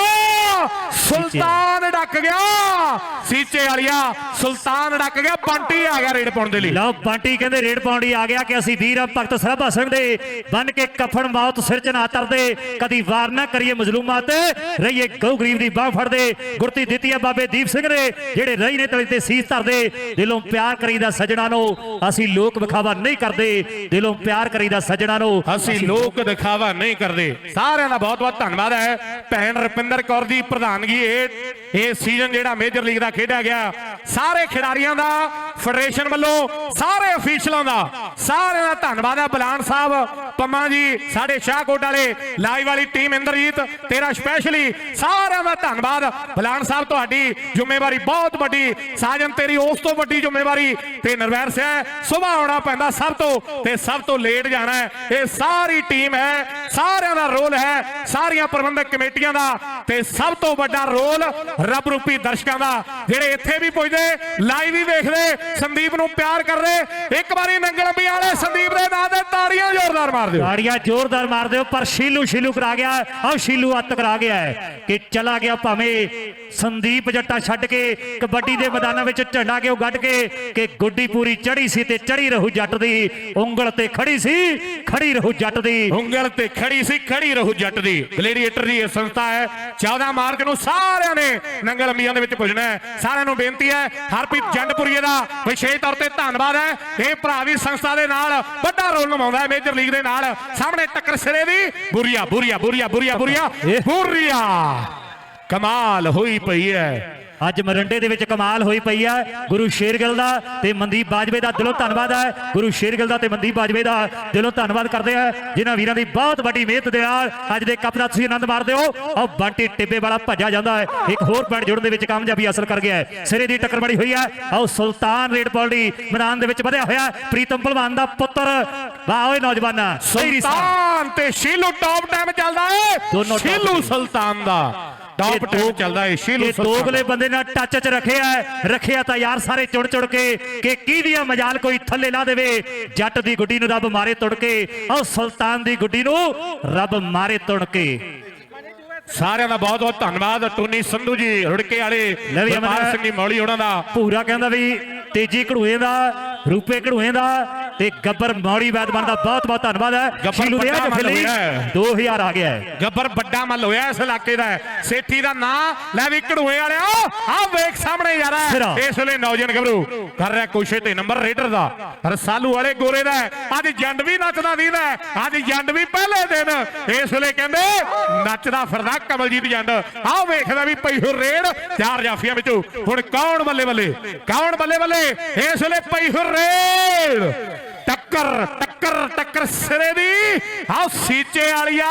ਸੁਲਤਾਨ ਡੱਕ ਗਿਆ। ਸੀਚੇ ਵਾਲੀਆ ਸੁਲਤਾਨ ਡੱਕ ਗਿਆ ਬੰਟੀ ਆ ਗਿਆ ਰੇਡ ਪਾਉਣ ਦੇ ਲਈ। ਲਓ ਬਾਂਟੀ ਕਹਿੰਦੇ ਰੇਡ ਪਾਉਣ ਲਈ ਆ ਗਿਆ ਕਿ ਅਸੀਂ ਵੀਰ ਭਗਤ ਸਰਾਭਾ ਸਿੰਘ ਦੇ ਬੰਨ ਕੇ ਕਫਨ ਮੌਤ ਸਿਰ ਚ ਨਾ ਤਰਦੇ ਕਦੀ ਵਾਰ ਨਾ ਕਰੀਏ ਮਜ਼ਲੂਮਾਂ ਤੇ ਰਹੀਏ ਗਊ ਗਰੀਬ ਦੀ ਬਾਹ ਫੜਦੇ ਗੁਰਤੀ ਦਿੱਤੀ ਹੈ ਬਾਬੇ ਦੀਪ ਸਿੰਘ ਨੇ ਜਿਹੜੇ ਰਹੀ ਨੇ ਤਲੇ ਤੇ ਸੀਸ ਧਰਦੇ ਦਿਲੋਂ ਪਿਆਰ ਕਰੀਦਾ ਸੱਜਣਾ ਨੂੰ ਅਸੀਂ ਲੋਕ ਵਿਖਾਵਾ ਨਹੀਂ ਕਰਦੇ। ਦਿਲੋਂ ਪਿਆਰ ਕਰੀਦਾ ਸੱਜਣਾ ਨੂੰ। ਅਸੀਂ ਲੋਕ ਦਿਖਾਵਾ ਨਹੀਂ ਕਰਦੇ। ਸਾਰਿਆਂ ਦਾ ਬਹੁਤ ਬਹੁਤ ਧੰਨਵਾਦ ਹੈ। ਭੈਣ ਰਪਿੰਦਰ ਕੌਰ ਦੀ ਪ੍ਰਧਾਨਗੀ ਇਹ ਇਹ ਸੀਜ਼ਨ ਜਿਹੜਾ ਮੇਜਰ ਲੀਗ ਦਾ ਖੇਡਿਆ ਗਿਆ। ਸਾਰੇ ਖਿਡਾਰੀਆਂ ਦਾ ਫੈਡਰੇਸ਼ਨ ਵੱਲੋਂ ਸਾਰੇ ਅਫੀਸ਼ਲਾਂ ਦਾ ਸਾਰਿਆਂ ਦਾ ਧੰਨਵਾਦ ਹੈ। ਬਲਾਨ ਸਾਹਿਬ ਪੰਮਾ ਜੀ ਸਾਡੇ ਸ਼ਾਹਕੋਟ ਵਾਲੇ ਲਾਈਵ ਵਾਲੀ ਟੀਮ ਇੰਦਰਜੀਤ ਤੇਰਾ ਸਪੈਸ਼ਲੀ ਸਾਰਿਆਂ ਦਾ ਧੰਨਵਾਦ। ਬਲਾਨ ਸਾਹਿਬ ਤੁਹਾਡੀ ਜ਼ਿੰਮੇਵਾਰੀ ਬਹੁਤ ਵੱਡੀ। ਸਾਜਨ ਤੇਰੀ ਉਸ ਤੋਂ ਵੱਡੀ ਜ਼ਿੰਮੇਵਾਰੀ ਤੇ ਨਰਵੈਰ ਸਿਆ ਸਵੇਰ ਆਉਣਾ ਪੈਂਦਾ ਸਭ ਤੋਂ, ਤੇ ਸਭ ਤੋਂ ਲੇਟ ਜਾਣਾ ਹੈ। ਇਹ ਸਾਰੀ ਟੀਮ ਹੈ, ਸਾਰਿਆਂ ਦਾ ਰੋਲ ਹੈ, ਸਾਰੀਆਂ ਪ੍ਰਬੰਧਕ ਕਮੇਟੀਆਂ ਦਾ, ਤੇ ਸਭ ਤੋਂ ਵੱਡਾ ਰੋਲ ਰੱਬ ਰੂਪੀ ਦਰਸ਼ਕਾਂ ਦਾ। ਜਿਹੜੇ ਇੱਥੇ ਵੀ ਪੁੱਜਦੇ ਲਾਈਵ ਵੀ ਵੇਖਦੇ, ਸੰਦੀਪ ਨੂੰ ਪਿਆਰ ਕਰਦੇ, ਇੱਕ ਵਾਰੀ ਨੰਗਲ ਵਾਲੇ ਸੰਦੀਪ ਦੇ ਨਾਂ ਤੇ ਤਾੜੀਆਂ ਜ਼ੋਰਦਾਰ ਮਾਰ ਦਿਓ। ਤਾੜੀਆਂ ਜ਼ੋਰਦਾਰ ਮਾਰ ਦਿਓ, ਪਰ ਸ਼ੀਲੂ ਸ਼ੀਲੂ ਕਰਾ ਗਿਆ ਆਹ ਸ਼ੀਲੂ ਅੱਤ ਕਰਾ ਗਿਆ ਹੈ, ਕਿ ਚਲਾ ਗਿਆ ਭਾਵੇਂ ਸੰਦੀਪ ਜੱਟਾ ਛੱਡ ਕੇ, ਕਬੱਡੀ ਦੇ ਮੈਦਾਨਾਂ ਵਿੱਚ ਝੰਡਾ ਕਿਉਂ ਗੱਡ ਕੇ, ਕਿ ਗੁੱਡੀ ਪੂਰੀ ਚੜੀ ਸੀ ਤੇ ਚੜੀ ਰਹੂ ਜੱਟ ਦੀ ਉਂਗਲ ਤੇ ਖੜੀ ਸੀ ਖੜੀ ਰਹੂ ਜੱਟ ਦੀ। ਉਂਗਲ ਤੇ ਖੜੀ ਸੀ ਖੜੀ ਰਹੂ ਜੱਟ ਦੀ। ਗਲੇਡੀਏਟਰ ਦੀ ਇਹ ਸੰਸਥਾ ਹੈ 14 ਮਾਰਚ ਨੂੰ ਸਾਰਿਆਂ ਨੇ ਨੰਗਲ ਅੰਬੀਆਂ ਦੇ ਵਿੱਚ ਪੁੱਜਣਾ ਹੈ। ਸਾਰਿਆਂ ਨੂੰ ਬੇਨਤੀ ਹੈ ਹਰਪ੍ਰੀਤ ਜੰਡਪੁਰੀਏ ਦਾ ਵਿਸ਼ੇਸ਼ ਤੌਰ ਤੇ ਧੰਨਵਾਦ ਹੈ। ਇਹ ਭਰਾ ਵੀ ਸੰਸਥਾ ਦੇ ਨਾਲ ਵੱਡਾ ਰੋਲ ਨਿਭਾਉਂਦਾ ਹੈ ਮੇਜਰ ਲੀਗ ਦੇ ਨਾਲ। ਸਾਹਮਣੇ ਟੱਕਰ ਸਿਰੇ ਦੀ ਬੁਰੀਆ ਬੁਰੀਆ ਬੁਰੀਆ ਬੁਰੀਆ ਬੁਰੀਆ ਬੁਰੀਆ। ਕਮਾਲ ਹੋਈ ਪਈ ਹੈ। ਅੱਜ ਮਰੰਡੇ ਦੇ ਵਿੱਚ ਕਮਾਲ ਹੋਈ ਪਈ ਹੈ ਗੁਰੂ ਸ਼ੇਰਗਿੱਲ ਦਾ ਤੇ ਮਨਦੀਪ ਬਾਜਵੇ ਦਾ ਦਿਲੋਂ ਧੰਨਵਾਦ ਹੈ ਗੁਰੂ ਸ਼ੇਰਗਿੱਲ ਦਾ ਤੇ ਮਨਦੀਪ ਬਾਜਵੇ ਦਾ ਦਿਲੋਂ ਧੰਨਵਾਦ ਕਰਦੇ ਆ। ਜਿਨ੍ਹਾਂ ਵੀਰਾਂ ਦੀ ਬਹੁਤ ਵੱਡੀ ਮਿਹਨਤ ਦੇ ਨਾਲ ਅੱਜ ਦੇ ਕੱਪ ਦਾ ਤੁਸੀਂ ਆਨੰਦ ਮਾਣਦੇ ਹੋ। ਔਰ ਬੰਟੀ ਟਿੱਬੇ ਵਾਲਾ ਭੱਜਾ ਜਾਂਦਾ ਹੈ। ਇੱਕ ਹੋਰ ਪੁਆਇੰਟ ਜੋੜਨ ਦੇ ਵਿੱਚ ਕਾਮਯਾਬੀ ਹਾਸਲ ਕਰ ਗਿਆ ਹੈ। ਸਿਰੇ ਦੀ ਟੱਕਰ ਬੜੀ ਹੋਈ ਹੈ ਆਓ ਸੁਲਤਾਨ ਰੇਡ ਪੌੜੀ ਮੈਦਾਨ ਦੇ ਵਿੱਚ ਵਧਿਆ ਹੋਇਆ। ਪ੍ਰੀਤਮ ਭਲਵਾਨ ਦਾ ਪੁੱਤਰ। ਵਾਹ ਓਏ ਨੌਜਵਾਨਾਂ। ਸੁਲਤਾਨ ਤੇ ਸ਼ੀਲੂ ਟੌਪ ਟਾਈਮ ਚੱਲਦਾ ਹੈ। ਸ਼ੀਲੂ ਸੁਲਤਾਨ ਦਾ। ਟੌਪ ਦੋ- ਚੱਲਦਾ ਇਹ ਸੁਲਤਾਨ ਦੋਗਲੇ ਬੰਦੇ ਨਾਲ ਟੱਚ 'ਚ ਰੱਖਿਆ ਰੱਖਿਆ ਤਾਂ ਯਾਰ ਸਾਰੇ ਚੁੜ ਚੁੜ ਕੇ ਕਿ ਕਿਹਦੀਆਂ ਮਜਾਲ ਕੋਈ ਥੱਲੇ ਲਾ ਦੇਵੇ? ਜੱਟ ਦੀ ਗੁੱਡੀ ਨੂੰ ਰੱਬ ਮਾਰੇ ਤੁੜ ਕੇ ਔਰ ਸੁਲਤਾਨ ਦੀ ਗੁੱਡੀ ਨੂੰ ਰੱਬ ਮਾਰੇ ਤੁੜ ਕੇ। ਸਾਰਿਆਂ ਦਾ ਬਹੁਤ ਬਹੁਤ ਧੰਨਵਾਦ ਟੋਨੀ ਸੰਧੂ ਜੀ ਰੁੜਕੇ ਵਾਲੇ ਲੈ ਵੀ ਵਪਾਰ ਅਮਨ- ਸਿੰਘ ਦੀ ਮੌਲੀ ਉਹਨਾਂ ਦਾ। ਭੂਰਾ ਕਹਿੰਦਾ ਵੀ ਤੇਜੀ ਘੜੂਏ ਦਾ ਰੂਪੇ ਘੜੂਏ ਦਾ ਤੇ ਗੱਬਰ ਮੌੜੀ ਵੈਦਵਾਨ ਦਾ ਬਹੁਤ ਬਹੁਤ ਧੰਨਵਾਦ ਹੈ। ਗੱਬਰ ਵੱਡਾ ਮੱਲ ਹੋਇਆ ਹੈ। 2000 ਆ ਗਿਆ ਹੈ। ਗੱਬਰ ਵੱਡਾ ਮੱਲ ਹੋਇਆ ਇਸ ਇਲਾਕੇ ਦਾ ਸੇਠੀ ਦਾ ਨਾਂ ਲੈ ਵੀ ਘੜੂਏ ਵਾਲਿਆ ਆ ਵੇਖ ਸਾਹਮਣੇ ਯਾਰ। ਇਸ ਵੇਲੇ ਨੌਜਵਾਨ ਗੱਭਰੂ ਕਰ ਰਿਹਾ ਕੋਸ਼ੇ ਤੇ ਨੰਬਰ ਰੇਡਰ ਦਾ। ਰਸਾਲੂ ਵਾਲੇ ਗੋਰੇ ਦਾ। ਅੱਜ ਜੰਡ ਵੀ ਨੱਚਦਾ ਦੀਦਾ ਅੱਜ ਜੰਡ ਵੀ ਪਹਿਲੇ ਦਿਨ। ਇਸ ਵੇਲੇ ਕਹਿੰਦੇ ਨੱਚਦਾ ਫਿਰਦਾ ਕਮਲਜੀਤ ਜੰਡ। ਆਹ ਵੇਖਦਾ ਵੀ ਪਈ ਹੋ ਰੇਡ। ਚਾਰ ਜਾਫੀਆਂ ਵਿੱਚੋਂ। ਹੁਣ ਕੌਣ ਬੱਲੇ ਬੱਲੇ? ਕੌਣ ਬੱਲੇ ਬੱਲੇ? ਇਸ ਵੇਲੇ ਪਈ ਹੋ ਰੇਡ ਟੱਕਰ ਟੱਕਰ ਸਿਰੇ ਦੀ। ਆਹ ਸੀਚੇ ਵਾਲੀਆ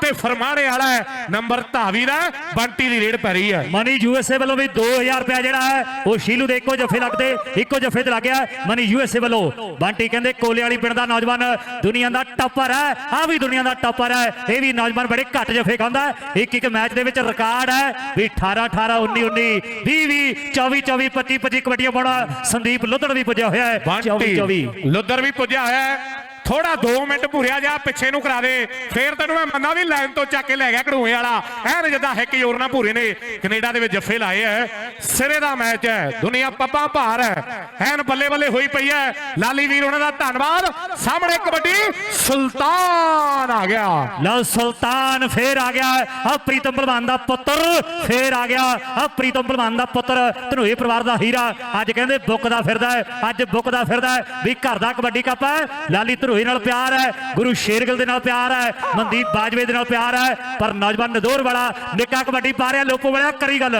ਤੇ ਫਰਮਾਣੇ ਵਾਲਾ। ਨੰਬਰ ਧਾਵੀ ਦਾ ਬੰਟੀ ਦੀ ਰੇਡ ਪੈ ਰਹੀ ਹੈ। ਮਨੀ ਯੂਐਸਏ ਵੱਲੋਂ ਵੀ 2000 ਰੁਪਇਆ ਜਿਹੜਾ ਹੈ ਉਹ ਸ਼ੀਲੂ ਦੇ ਇੱਕੋ ਜਫੇ ਲੱਗਦੇ ਇੱਕੋ ਜਫੇ ਤੇ ਲੱਗਿਆ ਮਨੀ ਯੂਐਸਏ ਵੱਲੋਂ ਬੰਟੀ ਕਹਿੰਦੇ ਕੋਲੇ ਵਾਲੀ ਪਿੰਡ ਦਾ ਨੌਜਵਾਨ ਦੁਨੀਆ ਦਾ ਟੱਪਰ ਹੈ। ਆ ਵੀ ਦੁਨੀਆ ਦਾ ਟੱਪਰ ਹੈ। ਇਹ ਵੀ ਨੌਜਵਾਨ ਬੜੇ ਘੱਟ ਜਫੇ ਖਾਂਦਾ ਇੱਕ ਇੱਕ ਮੈਚ ਦੇ ਵਿੱਚ ਰਿਕਾਰਡ ਹੈ। ਵੀ 18 18 19 19 20 20 24 24 25 25 ਕਬੱਡੀਆਂ ਪਾਉਣਾ ਸੰਦੀਪ ਲੁੱਧੜ ਵੀ ਪੁੱਜਿਆ ਹੋਇਆ ਹੈ। 24 ਬੰਟੀ 24 ਲੁੱਦਰ ਵੀ ਪੁੱਜਿਆ ਹੋਇਆ ਹੈ। ਥੋੜਾ 2 ਮਿੰਟ ਭੁਰਿਆ ਜਾ, ਪਿੱਛੇ ਨੂੰ ਕਰਾ ਦੇ। ਫੇਰ ਤੈਨੂੰ ਮੈਂ ਮੰਨਾ ਵੀ ਲਾਈਨ ਤੋਂ ਚੱਕ ਕੇ ਲੈ ਗਿਆ ਘੜੂਏ ਵਾਲਾ। ਐਨ ਜਿੱਦਾਂ ਹਿੱਕ ਜੋਰ ਨਾਲ ਭੂਰੇ ਨੇ ਕੈਨੇਡਾ ਦੇ ਵਿੱਚ ਜੱਫੇ ਲਾਏ ਐ। ਸਿਰੇ ਦਾ ਮੈਚ ਹੈ ਦੁਨੀਆ ਪੱਪਾ ਭਾਰ ਹੈ ਐਨ ਬੱਲੇ ਬੱਲੇ ਹੋਈ ਪਈ ਹੈ ਲਾਲੀ ਵੀਰ ਉਹਨਾਂ ਦਾ ਧੰਨਵਾਦ। ਸਾਹਮਣੇ ਕਬੱਡੀ, ਸੁਲਤਾਨ ਆ ਗਿਆ। ਲਓ ਸੁਲਤਾਨ ਫੇਰ ਆ ਗਿਆ। ਆ ਪ੍ਰੀਤਮ ਭਲਵਾਨ ਦਾ ਪੁੱਤਰ ਫੇਰ ਆ ਗਿਆ। ਆ ਪ੍ਰੀਤਮ ਭਲਵਾਨ ਦਾ ਪੁੱਤਰ ਧਨੋਏ ਪਰਿਵਾਰ ਦਾ ਹੀਰਾ। ਅੱਜ ਕਹਿੰਦੇ ਬੁੱਕਦਾ ਫਿਰਦਾ ਹੈ ਅੱਜ ਬੁੱਕਦਾ ਫਿਰਦਾ ਹੈ ਵੀ ਘਰ ਦਾ ਕਬੱਡੀ ਕੱਪ ਹੈ ਲਾਲੀ ਧਨੋਏ ਨਾਲ ਪਿਆਰ ਹੈ ਗੁਰੂ ਸ਼ੇਰਗਿੱਲ ਦੇ ਨਾਲ ਪਿਆਰ ਹੈ ਮਨਦੀਪ ਬਾਜਵੇ ਦੇ ਨਾਲ ਪਿਆਰ ਹੈ ਪਰ ਨੌਜਵਾਨ ਨਦੌਰ ਵਾਲਾ ਨਿੱਕਾ ਕਬੱਡੀ ਪਾ ਰਿਹਾ ਲੋਪੋ ਵਾਲਾ ਕਰੀ ਗੱਲ।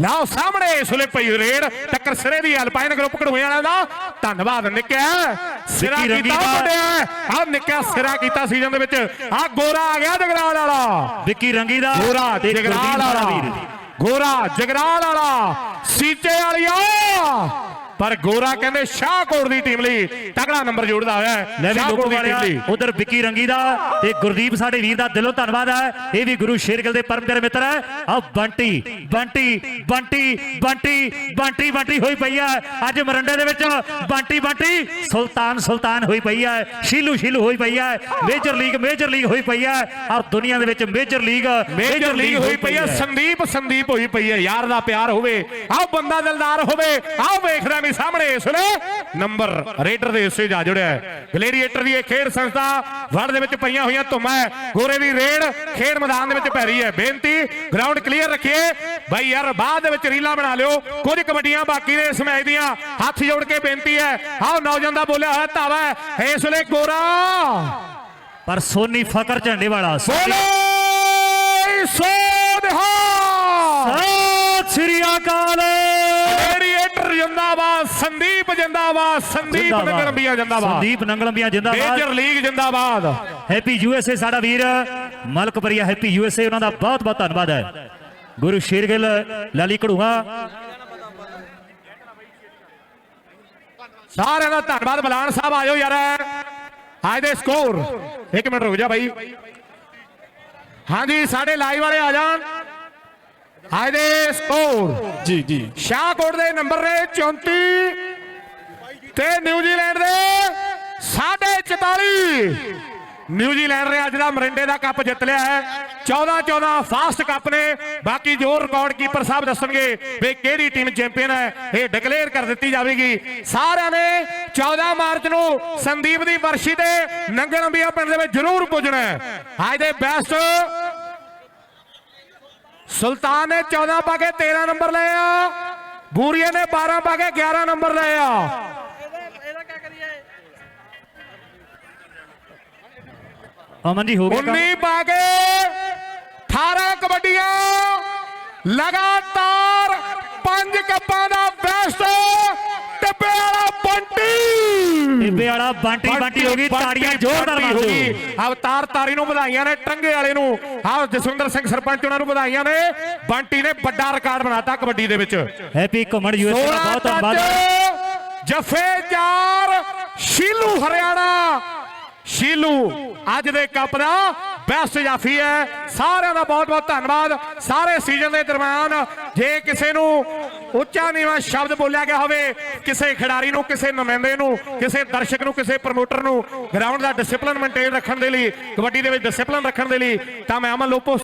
ਲਓ ਸਾਹਮਣੇ ਇਸ ਵੇਲੇ ਪਈ ਰੇਡ ਟੱਕਰ ਸਿਰੇ ਦੀ ਅਲਪਾਈਨ ਗਰੁੱਪ ਕਢੂਏ ਵਾਲਿਆਂ ਦਾ। ਧੰਨਵਾਦ ਨਿੱਕਿਆ ਸਿਰਾ ਕੀਤਾ ਵੱਡਿਆ ਆ ਨਿੱਕਿਆ ਸਿਰਾ ਕੀਤਾ ਸੀਜ਼ਨ ਦੇ ਵਿੱਚ। ਆ ਗੋਰਾ ਆ ਗਿਆ ਜਗਰਾਲ ਵਾਲਾ। ਵਿੱਕੀ ਰੰਗੀ ਦਾ ਗੋਰਾ ਜਗਰਾਲ ਵਾਲਾ। ਵਾਲਾ ਗੋਰਾ ਜਗਰਾਲ ਵਾਲਾ। ਸੀਚੇ ਵਾਲੀਆ ਪਰ ਗੋਰਾ ਕਹਿੰਦੇ ਸ਼ਾਹਕੋਟ ਦੀ ਟੀਮ ਲਈ ਤਗੜਾ ਨੰਬਰ ਜੋੜਦਾ ਹੋਇਆ ਹੈ। ਸ਼ਾਹਕੋਟ ਦੀ ਟੀਮ ਲਈ। ਉਧਰ ਵਿੱਕੀ ਰੰਗੀ ਦਾ ਤੇ ਗੁਰਦੀਪ ਸਾਡੇ ਵੀਰ ਦਾ ਦਿਲੋਂ ਧੰਨਵਾਦ ਹੈ। ਇਹ ਵੀ ਗੁਰੂ ਸ਼ੇਰਗਿੱਲ ਦੇ ਪਰਮ ਪਿਆਰੇ ਮਿੱਤਰ ਹੈ। ਆ ਬੰਟੀ ਬੰਟੀ ਬੰਟੀ ਬੰਟੀ ਬੰਟੀ ਬੰਟੀ ਹੋਈ ਪਈ ਹੈ। ਅੱਜ ਮਰੰਡੇ ਦੇ ਵਿੱਚ ਬੰਟੀ ਬੰਟੀ ਸੁਲਤਾਨ ਸੁਲਤਾਨ ਹੋਈ ਪਈ ਹੈ। ਸ਼ੀਲੂ ਸ਼ੀਲੂ ਹੋਈ ਪਈ ਹੈ। ਮੇਜਰ ਲੀਗ ਮੇਜਰ ਲੀਗ ਹੋਈ ਪਈ ਹੈ। ਔਰ ਦੁਨੀਆ ਦੇ ਵਿੱਚ ਮੇਜਰ ਲੀਗ ਮੇਜਰ ਲੀਗ ਹੋਈ ਪਈ ਹੈ। ਸੰਦੀਪ ਸੰਦੀਪ ਹੋਈ ਪਈ ਹੈ। ਯਾਰ ਦਾ ਪਿਆਰ ਹੋਵੇ ਆਹ ਬੰਦਾ ਦਿਲਦਾਰ ਹੋਵੇ ਆਹ ਵੇਖਦਾ ਵੀ ਸਾਹਮਣੇ ਇਸ ਵੇਲੇ ਨੰਬਰ ਰੇਡਰ ਦੇ ਹਿੱਸੇ ਜਾ ਜੁੜਿਆ ਹੈ। ਗਲੇਰੀਏਟਰ ਦੀ ਇਹ ਖੇਡ ਸੰਸਥਾ ਵਰਡ ਦੇ ਵਿੱਚ ਪਈਆਂ ਹੋਈਆਂ ਧੁੰਮਾਂ ਗੋਰੇ ਦੀ ਰੇਡ ਖੇਡ ਮੈਦਾਨ ਦੇ ਵਿੱਚ ਪੈ ਰਹੀ ਹੈ। ਬੇਨਤੀ ਗਰਾਊਂਡ ਕਲੀਅਰ ਰੱਖੀਏ। ਬਾਈ ਯਾਰ ਬਾਅਦ ਦੇ ਵਿੱਚ ਰੀਲਾਂ ਬਣਾ ਲਿਓ। ਕੁਝ ਕਬੱਡੀਆਂ ਬਾਕੀ ਨੇ ਇਸ ਮੈਚ ਦੀਆਂ। ਹੱਥ ਜੋੜ ਕੇ ਬੇਨਤੀ ਹੈ। ਆਹ ਨੌਜਵਾਨ ਦਾ ਬੋਲਿਆ ਹੋਇਆ ਧਾਵਾ ਹੈ। ਇਸ ਵੇਲੇ ਗੋਰਾ। ਪਰ ਸੋਨੀ ਫਕਰ ਝੰਡੇ ਵਾਲਾ ਬੋਲੇ। ਸੋਧਾ ਸਤਿ ਸ੍ਰੀ ਅਕਾਲ। ਰੇਡੀਏਟਰ ਜਿੰਦਾਬਾਦ ਸੰਦੀਪ ਜਿੰਦਾਬਾਦ ਸੰਦੀਪ ਨਗਰਬੀਆ ਜਿੰਦਾਬਾਦ। ਸੰਦੀਪ ਨੰਗਲੰਬੀਆਂ ਜਿੰਦਾਬਾਦ। ਮੇਜਰ ਲੀਗ ਜਿੰਦਾਬਾਦ। ਹੈਪੀ ਯੂਐਸਏ ਸਾਡਾ ਵੀਰ ਮਲਕਪਰੀਆ ਹੈਪੀ ਯੂਐਸਏ ਉਹਨਾਂ ਦਾ ਬਹੁਤ ਬਹੁਤ ਧੰਨਵਾਦ ਹੈ। ਗੁਰੂ ਸ਼ੇਰਗਿੱਲ ਲਾਲੀ ਘੜੂਆ। ਸਾਰਿਆਂ ਦਾ ਧੰਨਵਾਦ ਬਲਾਨ ਸਾਹਿਬ ਆਜੋ ਯਾਰ। ਅੱਜ ਦੇ ਸਕੋਰ। ਇੱਕ ਮਿੰਟ ਰੁਕ ਜਾ ਬਾਈ। ਹਾਂਜੀ ਸਾਡੇ ਲਾਈਵ ਵਾਲੇ ਆ ਜਾਣ। ਦੇ ਸਕੋਰ ਜੀ ਜੀ। ਸ਼ਾਹਕੋਟ ਦੇ ਨੰਬਰ ਨੇ 34 ਤੇ ਨਿਊਜ਼ੀਲੈਂਡ ਦੇ 44 ਨਿਊਜ਼ੀਲੈਂਡ ਨੇ ਅੱਜ ਦਾ ਮਰਿੰਡੇ ਦਾ ਕੱਪ ਜਿੱਤ ਲਿਆ ਹੈ। 14 14 ਫਾਸਟ ਕੱਪ ਨੇ। ਬਾਕੀ ਜੋ ਰਿਕਾਰਡ ਕੀਪਰ ਸਾਹਿਬ ਦੱਸਣਗੇ ਵੀ ਕਿਹੜੀ ਟੀਮ ਚੈਂਪੀਅਨ ਹੈ ਇਹ ਡਿਕਲੇਅਰ ਕਰ ਦਿੱਤੀ ਜਾਵੇਗੀ। ਸਾਰਿਆਂ ਨੇ 14 ਮਾਰਚ ਨੂੰ ਸੰਦੀਪ ਦੀ ਵਰਸ਼ੀ ਤੇ ਨੰਗਲੰਬੀਆ ਪਿੰਡ ਦੇ ਵਿੱਚ ਜ਼ਰੂਰ ਪੁੱਜਣਾ ਹੈ। ਅੱਜ ਦੇ ਬੈਸਟ ਸੁਲਤਾਨ ਨੇ 14 ਪਾ ਕੇ 13 ਨੰਬਰ ਲਏ ਆ ਬੂਰੀਏ ਨੇ 12 ਪਾ ਕੇ 11 ਨੰਬਰ ਲਏ ਆ ਅਮਨ ਜੀ ਹੋ ਗਿਆ ਕੰਮ? 19 ਪਾ ਕੇ 18 ਕਬੱਡੀਆਂ ਲਗਾਤਾਰ ਪੰਜ ਕੱਪਾਂ ਦਾ ਬੈਸਟ ਟੱਪੇ ਵਾਲਾ ਬੰਟੀ। ਟਿੱਬੇ ਵਾਲਾ ਬਾਂਟੀ ਬਾਂਟੀ ਹੋ ਗਈ ਤਾੜੀਆਂ ਜ਼ੋਰਦਾਰ ਦਿਓ ਅਵਤਾਰ ਤਾਰੀ ਨੂੰ ਵਧਾਈਆਂ ਨੇ ਟੰਗੇ ਵਾਲੇ ਨੂੰ। ਆਹ ਜਸਵਿੰਦਰ ਸਿੰਘ ਸਰਪੰਚ ਉਹਨਾਂ ਨੂੰ ਵਧਾਈਆਂ ਨੇ। ਬੰਟੀ ਨੇ ਵੱਡਾ ਰਿਕਾਰਡ ਬਣਾਤਾ ਕਬੱਡੀ ਦੇ ਵਿੱਚ। ਹੈਪੀ ਘੁੰਮਣ ਯੂਐਸਏ ਦਾ 16 ਬਹੁਤ ਧੰਨਵਾਦ। ਜਫੇ ਚਾਰ ਸ਼ੀਲੂ ਹਰਿਆਣਾ। ਸ਼ੀਲੂ ਅੱਜ ਦੇ ਕੱਪ ਦਾ ਬੈਸਟ ਜਾਫੀ ਹੈ। ਸਾਰਿਆਂ ਦਾ ਬਹੁਤ ਬਹੁਤ ਧੰਨਵਾਦ। ਸਾਰੇ ਸੀਜ਼ਨ ਦੇ ਦਰਮਿਆਨ ਜੇ ਕਿਸੇ ਨੂੰ ਉੱਚਾ ਨੀਵਾਂ ਸ਼ਬਦ ਬੋਲਿਆ ਗਿਆ ਹੋਵੇ, ਕਿਸੇ ਖਿਡਾਰੀ ਨੂੰ, ਕਿਸੇ ਨੁਮਾਇੰਦੇ ਨੂੰ, ਕਿਸੇ ਦਰਸ਼ਕ ਨੂੰ, ਕਿਸੇ ਪ੍ਰਮੋਟਰ ਨੂੰ ਗਰਾਊਂਡ ਦਾ ਡਿਸਪਲਿਨ ਮੇਨਟੇਨ ਰੱਖਣ ਦੇ ਲਈ, ਕਬੱਡੀ ਦੇ ਵਿੱਚ ਡਿਸਪਲਿਨ ਰੱਖਣ ਦੇ ਲਈ, ਤਾਂ ਮੈਂ ਅਮਨ ਲੋਪੋ